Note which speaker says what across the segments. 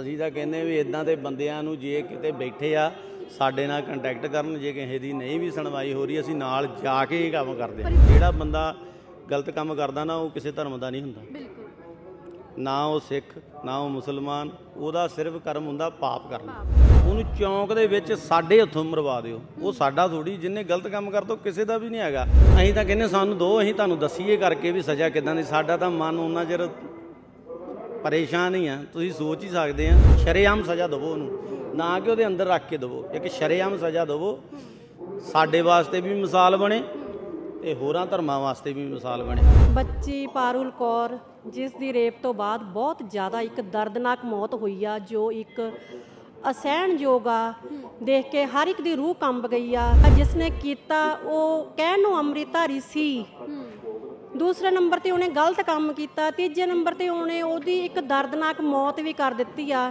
Speaker 1: ਅਸੀਂ ਤਾਂ ਕਹਿੰਦੇ ਵੀ ਇਦਾਂ ਦੇ ਬੰਦਿਆਂ ਨੂੰ ਜੇ ਕਿਤੇ ਬੈਠੇ ਆ ਸਾਡੇ ਨਾਲ ਕੰਟੈਕਟ ਕਰਨ ਜੇ ਕਿਸੇ ਦੀ ਨਹੀਂ ਵੀ ਸੁਣਵਾਈ ਹੋ ਰਹੀ ਅਸੀਂ ਨਾਲ ਜਾ ਕੇ ਇਹ ਕੰਮ ਕਰਦੇ ਹਾਂ। ਜਿਹੜਾ ਬੰਦਾ ਗਲਤ ਕੰਮ ਕਰਦਾ ਨਾ ਉਹ ਕਿਸੇ ਧਰਮ ਦਾ ਨਹੀਂ ਹੁੰਦਾ।
Speaker 2: ਬਿਲਕੁਲ।
Speaker 1: ਨਾ ਉਹ ਸਿੱਖ ਨਾ ਉਹ ਮੁਸਲਮਾਨ ਉਹਦਾ ਸਿਰਫ ਕਰਮ ਹੁੰਦਾ ਪਾਪ ਕਰਨਾ। ਉਹਨੂੰ ਚੌਂਕ ਦੇ ਵਿੱਚ ਸਾਡੇ ਹੱਥੋਂ ਮਰਵਾ ਦਿਓ। ਉਹ ਸਾਡਾ ਥੋੜੀ ਜਿੰਨੇ ਗਲਤ ਕੰਮ ਕਰਦਾ ਕਿਸੇ ਦਾ ਵੀ ਨਹੀਂ ਹੈਗਾ। ਅਸੀਂ ਤਾਂ ਕਹਿੰਦੇ ਸਾਨੂੰ ਦੋ ਅਸੀਂ ਤੁਹਾਨੂੰ ਦਸੀਏ ਕਰਕੇ ਵੀ ਸਜ਼ਾ ਕਿਦਾਂ ਦੀ। ਸਾਡਾ ਤਾਂ ਮਨ ਉਹਨਾਂ ਚਿਰ ਪਰੇਸ਼ਾਨ ਹੀ ਆ, ਤੁਸੀਂ ਸੋਚ ਹੀ ਸਕਦੇ ਆ, ਸ਼ਰੇਆਮ ਸਜ਼ਾ ਦਿਵੋ ਉਹਨੂੰ। ਨਾ ਕਿ ਉਹਦੇ ਅੰਦਰ ਰੱਖ ਕੇ ਦਿਵੋ, ਇੱਕ ਸ਼ਰੇਆਮ ਸਜ਼ਾ ਦਿਵੋ। ਸਾਡੇ ਵਾਸਤੇ ਵੀ ਮਿਸਾਲ ਬਣੇ ਤੇ ਹੋਰਾਂ ਧਰਮਾਂ ਵਾਸਤੇ ਵੀ ਮਿਸਾਲ ਬਣੇ।
Speaker 3: ਬੱਚੀ ਪਾਰੁਲ ਕੌਰ, ਜਿਸ ਦੀ ਰੇਪ ਤੋਂ ਬਾਅਦ ਬਹੁਤ ਜ਼ਿਆਦਾ ਇੱਕ ਦਰਦਨਾਕ ਮੌਤ ਹੋਈ ਆ, ਜੋ ਇੱਕ ਅਸਹਿਣਯੋਗ ਆ, ਦੇਖ ਕੇ ਹਰ ਇੱਕ ਦੀ ਰੂਹ ਕੰਬ ਗਈ ਆ। ਜਿਸ ਨੇ ਕੀਤਾ, ਉਹ ਕਹਿਣ ਨੂੰ ਅੰਮ੍ਰਿਤਧਾਰੀ ਸੀ ਦੂਸਰੇ ਨੰਬਰ ਤੇ ਉਹਨੇ ਗਲਤ ਕੰਮ ਕੀਤਾ ਤੀਜੇ ਨੰਬਰ ਤੇ ਉਹਨੇ ਉਹਦੀ ਇੱਕ ਦਰਦਨਾਕ ਮੌਤ ਵੀ ਕਰ ਦਿੱਤੀ ਆ।